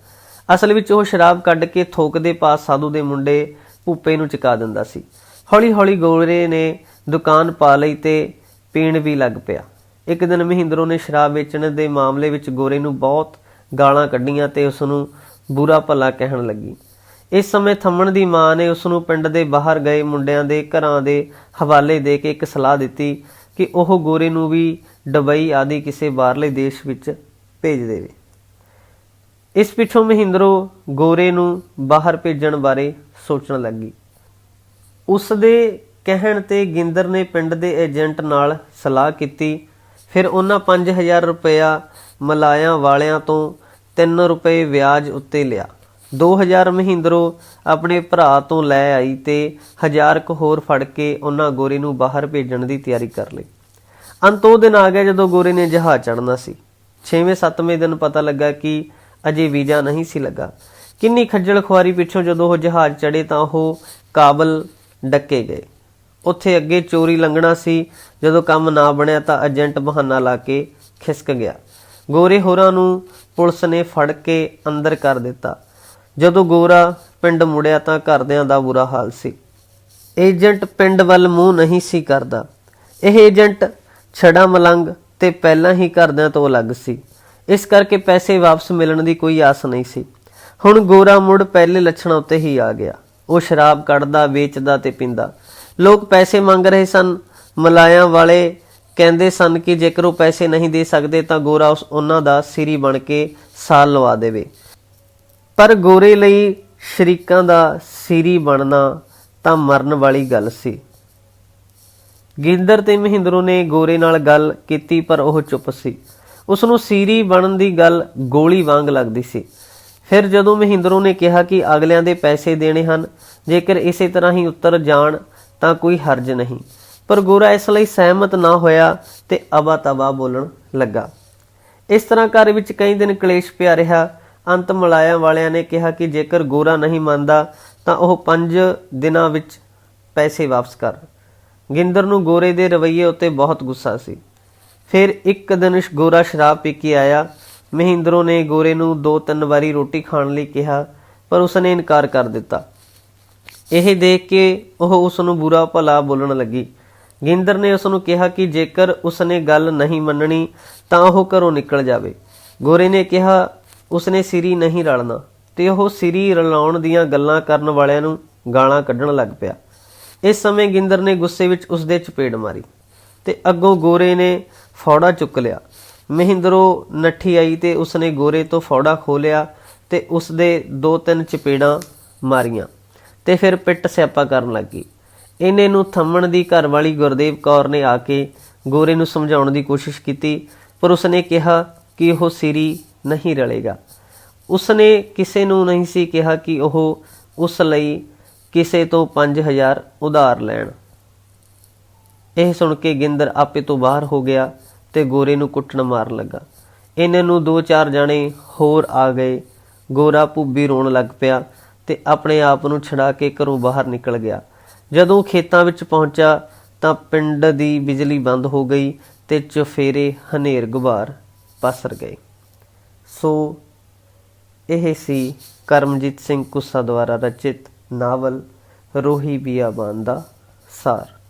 ਅਸਲ ਵਿੱਚ ਉਹ ਸ਼ਰਾਬ ਕੱਢ ਕੇ ਥੋਕ ਦੇ ਪਾਸ ਸਾਧੂ ਦੇ ਮੁੰਡੇ ਭੁੱਪੇ ਨੂੰ ਚੁਕਾ ਦਿੰਦਾ ਸੀ। ਹੌਲੀ-ਹੌਲੀ ਗੋਰੇ ਨੇ ਦੁਕਾਨ ਪਾ ਲਈ ਤੇ ਪੀਣ ਵੀ ਲੱਗ ਪਿਆ। ਇੱਕ ਦਿਨ ਮਹਿੰਦਰੋ ਨੇ ਸ਼ਰਾਬ ਵੇਚਣ ਦੇ ਮਾਮਲੇ ਵਿੱਚ ਗੋਰੇ ਨੂੰ ਬਹੁਤ ਗਾਲਾਂ ਕੱਢੀਆਂ ਤੇ ਉਸ ਨੂੰ ਬੁਰਾ ਭਲਾ ਕਹਿਣ ਲੱਗੀ। ਇਸ ਸਮੇਂ ਥੰਮਣ ਦੀ ਮਾਂ ਨੇ ਉਸ ਨੂੰ ਪਿੰਡ ਦੇ ਬਾਹਰ ਗਏ ਮੁੰਡਿਆਂ ਦੇ ਘਰਾਂ ਦੇ ਹਵਾਲੇ ਦੇ ਕੇ ਇੱਕ ਸਲਾਹ ਦਿੱਤੀ ਕਿ ਉਹ ਗੋਰੇ ਨੂੰ ਵੀ ਡਬਈ ਆਦਿ ਕਿਸੇ ਬਾਹਰਲੇ ਦੇਸ਼ ਵਿੱਚ ਭੇਜ ਦੇਵੇ। ਇਸ ਪਿੱਛੋਂ ਮਹਿੰਦਰੋ ਗੋਰੇ ਨੂੰ ਬਾਹਰ ਭੇਜਣ ਬਾਰੇ ਸੋਚਣ ਲੱਗੀ। ਉਸ ਦੇ ਕਹਿਣ ਤੇ ਗਿੰਦਰ ਨੇ ਪਿੰਡ ਦੇ ਏਜੰਟ ਨਾਲ ਸਲਾਹ ਕੀਤੀ ਫਿਰ ਉਹਨਾਂ 5000 ਰੁਪਇਆ ਮਲਾਇਆ ਵਾਲਿਆਂ ਤੋਂ 3 ਰੁਪਏ ਵਿਆਜ ਉੱਤੇ ਲਿਆ। 2000 ਮਹਿੰਦਰੋ ਆਪਣੇ ਭਰਾ ਤੋਂ ਲੈ ਆਈ ਤੇ 1000 ਕੁ ਹੋਰ ਫੜ ਕੇ ਉਹਨਾਂ ਗੋਰੇ ਨੂੰ ਬਾਹਰ ਭੇਜਣ ਦੀ ਤਿਆਰੀ ਕਰ ਲਈ। ਅੰਤ ਉਹ ਦਿਨ ਆ ਗਿਆ ਜਦੋਂ ਗੋਰੇ ਨੇ ਜਹਾਜ਼ ਚੜ੍ਹਨਾ ਸੀ। 6ਵੇਂ 7ਵੇਂ ਦਿਨ ਪਤਾ ਲੱਗਾ ਕਿ ਅਜੇ ਵੀਜ਼ਾ ਨਹੀਂ ਸੀ ਲੱਗਾ। ਕਿੰਨੀ ਖੱਜਲ ਖੁਆਰੀ ਪਿੱਛੋਂ ਜਦੋਂ ਉਹ ਜਹਾਜ਼ ਚੜੇ ਤਾਂ ਉਹ ਕਾਬਲ ਡੱਕੇ ਗਏ। ਉੱਥੇ ਅੱਗੇ ਚੋਰੀ ਲੰਘਣਾ ਸੀ। ਜਦੋਂ ਕੰਮ ਨਾ ਬਣਿਆ ਤਾਂ ਏਜੰਟ ਬਹਾਨਾ ਲਾ ਕੇ ਖਿਸਕ ਗਿਆ। ਗੋਰੇ ਹੋਰਾਂ ਨੂੰ ਪੁਲਿਸ ਨੇ ਫੜ ਕੇ ਅੰਦਰ ਕਰ ਦਿੱਤਾ। ਜਦੋਂ ਗੋਰਾ ਪਿੰਡ ਮੁੜਿਆ ਤਾਂ ਘਰਦਿਆਂ ਦਾ ਬੁਰਾ ਹਾਲ ਸੀ। ਏਜੰਟ ਪਿੰਡ ਵੱਲ ਮੂੰਹ ਨਹੀਂ ਸੀ ਕਰਦਾ। ਇਹ ਏਜੰਟ ਛੜਾ ਮਲੰਗ ਤੇ ਪਹਿਲਾਂ ਹੀ ਘਰਦਿਆਂ ਤੋਂ ਅਲੱਗ ਸੀ। ਇਸ ਕਰਕੇ ਪੈਸੇ ਵਾਪਸ ਮਿਲਣ ਦੀ ਕੋਈ ਆਸ ਨਹੀਂ ਸੀ। ਹੁਣ ਗੋਰਾ ਮੁੜ ਪਹਿਲੇ ਲੱਛਣਾਂ ਉੱਤੇ ਹੀ ਆ ਗਿਆ। ਉਹ ਸ਼ਰਾਬ ਕੱਢਦਾ, ਵੇਚਦਾ ਤੇ ਪੀਂਦਾ। ਲੋਕ ਪੈਸੇ ਮੰਗ ਰਹੇ ਸਨ। ਮਲਾਇਆਂ ਵਾਲੇ ਕਹਿੰਦੇ ਸਨ ਕਿ ਜੇਕਰ ਉਹ ਪੈਸੇ ਨਹੀਂ ਦੇ ਸਕਦੇ ਤਾਂ ਗੋਰਾ ਉਸ ਉਹਨਾਂ ਦਾ ਸਿਰੀ ਬਣ ਕੇ ਸਾਲ ਲਵਾ ਦੇਵੇ। ਪਰ ਗੋਰੇ ਲਈ ਸ਼ਰੀਕਾਂ ਦਾ ਸਿਰੀ ਬਣਨਾ ਤਾਂ ਮਰਨ ਵਾਲੀ ਗੱਲ ਸੀ। ਗਿੰਦਰ ਤੇ ਮਹਿੰਦਰੋ ਨੇ ਗੋਰੇ ਨਾਲ ਗੱਲ ਕੀਤੀ, ਪਰ ਉਹ ਚੁੱਪ ਸੀ। ਉਸ ਨੂੰ ਸੀਰੀ ਬਣਨ ਦੀ ਗੱਲ ਗੋਲੀ ਵਾਂਗ ਲੱਗਦੀ ਸੀ। ਫਿਰ ਜਦੋਂ ਮਹਿੰਦਰੋ ਨੇ ਕਿਹਾ ਕਿ ਅਗਲਿਆਂ ਦੇ ਪੈਸੇ ਦੇਣੇ ਹਨ, ਜੇਕਰ ਇਸੇ ਤਰ੍ਹਾਂ ਹੀ ਉੱਤਰ ਜਾਣ ਤਾਂ ਕੋਈ ਹਰਜ ਨਹੀਂ। ਪਰ ਗੋਰਾ ਇਸ ਲਈ ਸਹਿਮਤ ਨਾ ਹੋਇਆ ਤੇ ਅਵਾ ਤਬਾ ਬੋਲਣ ਲੱਗਾ। ਇਸ ਤਰ੍ਹਾਂ ਘਰ ਵਿੱਚ ਕਈ ਦਿਨ ਕਲੇਸ਼ ਪਿਆ ਰਿਹਾ। ਅੰਤ ਮਲਾਇਆ ਵਾਲਿਆਂ ਨੇ ਕਿਹਾ ਕਿ ਜੇਕਰ ਗੋਰਾ ਨਹੀਂ ਮੰਨਦਾ, ਤਾਂ ਉਹ 5 ਦਿਨਾਂ ਵਿੱਚ ਪੈਸੇ ਵਾਪਸ ਕਰ। ਗਿੰਦਰ ਨੂੰ ਗੋਰੇ ਦੇ ਰਵੱਈਏ ਉੱਤੇ ਬਹੁਤ ਗੁੱਸਾ ਸੀ। ਫਿਰ ਇੱਕ ਦਿਨ ਗੋਰਾ ਸ਼ਰਾਬ ਪੀ ਕੇ ਆਇਆ। ਮਹਿੰਦਰੋ ਨੇ ਗੋਰੇ ਨੂੰ ਦੋ ਤਿੰਨ ਵਾਰੀ ਰੋਟੀ ਖਾਣ ਲਈ ਕਿਹਾ, ਪਰ ਉਸਨੇ ਇਨਕਾਰ ਕਰ ਦਿੱਤਾ। ਇਹ ਦੇਖ ਕੇ ਉਹ ਉਸ ਨੂੰ ਬੁਰਾ ਭਲਾ ਬੋਲਣ ਲੱਗੀ। ਗਿੰਦਰ ਨੇ ਉਸ ਨੂੰ ਕਿਹਾ ਕਿ ਜੇਕਰ ਉਸਨੇ ਗੱਲ ਨਹੀਂ ਮੰਨਣੀ, ਤਾਂ ਉਹ ਘਰੋਂ ਨਿਕਲ ਜਾਵੇ। ਗੋਰੇ ਨੇ ਕਿਹਾ, ਉਸਨੇ ਸਿਰੀ ਨਹੀਂ ਰਲਣਾ। ਤੇ ਉਹ ਸਿਰੀ ਰਲਾਉਣ ਦੀਆਂ ਗੱਲਾਂ ਕਰਨ ਵਾਲਿਆਂ ਨੂੰ ਗਾਲਾਂ ਕੱਢਣ ਲੱਗ ਪਿਆ। ਇਸ ਸਮੇਂ ਗਿੰਦਰ ਨੇ ਗੁੱਸੇ ਵਿੱਚ ਉਸ ਦੇ ਚਪੇੜ ਮਾਰੀ ਤੇ ਅੱਗੋਂ ਗੋਰੇ ਨੇ ਫੌੜਾ ਚੁੱਕ ਲਿਆ। ਮਹਿੰਦਰੋ ਨੱਠੀ ਆਈ ਤੇ ਉਸਨੇ ਗੋਰੇ ਤੋਂ ਫੌੜਾ ਖੋਲਿਆ ਤੇ ਉਸ ਦੇ ਦੋ ਤਿੰਨ ਚਪੇੜਾਂ ਮਾਰੀਆਂ। ਤੇ ਫਿਰ ਪਿੱਟ ਸਿਆਪਾ ਕਰਨ ਲੱਗੀ। ਇਹਨੇ ਨੂੰ ਥੰਮਣ ਦੀ ਘਰਵਾਲੀ ਗੁਰਦੇਵ ਕੌਰ ਨੇ ਆ ਕੇ ਗੋਰੇ ਨੂੰ ਸਮਝਾਉਣ ਦੀ ਕੋਸ਼ਿਸ਼ ਕੀਤੀ, ਪਰ ਉਸਨੇ ਕਿਹਾ ਕਿ ਉਹ ਸਿਰੀ ਨਹੀਂ ਰਲੇਗਾ। ਉਸਨੇ ਕਿਸੇ ਨੂੰ ਨਹੀਂ ਸੀ ਕਿਹਾ ਕਿ ਉਹ ਉਸ ਲਈ ਕਿਸੇ ਤੋਂ 5000 ਉਧਾਰ ਲੈਣ। ਇਹ ਸੁਣ ਕੇ ਗਿੰਦਰ ਆਪੇ ਤੋਂ ਬਾਹਰ ਹੋ ਗਿਆ ਤੇ ਗੋਰੇ ਨੂੰ ਕੁੱਟਣ ਮਾਰਨ ਲੱਗਾ। ਇਹਨਾਂ ਨੂੰ ਦੋ ਚਾਰ ਜਾਣੇ ਹੋਰ ਆ ਗਏ। ਗੋਰਾ ਭੁੱਬੀ ਰੋਣ ਲੱਗ ਪਿਆ। ਤੇ ਆਪਣੇ ਆਪ ਨੂੰ ਛਡਾ ਕੇ ਘਰੋਂ ਬਾਹਰ ਨਿਕਲ ਗਿਆ। ਜਦੋਂ ਖੇਤਾਂ ਵਿੱਚ ਪਹੁੰਚਾ ਤਾਂ ਪਿੰਡ ਦੀ ਬਿਜਲੀ ਬੰਦ ਹੋ ਗਈ ਤੇ ਚਫੇਰੇ ਹਨੇਰ ਗੁਬਾਰ ਪਸਰ ਗਏ। ਸੋ ਇਹ ਸੀ ਕਰਮਜੀਤ ਸਿੰਘ ਕੁੱਸਾ ਦੁਆਰਾ ਰਚਿਤ ਨਾਵਲ ਰੋਹੀ ਬੀਆਬਾਨ ਦਾ ਸਾਰ।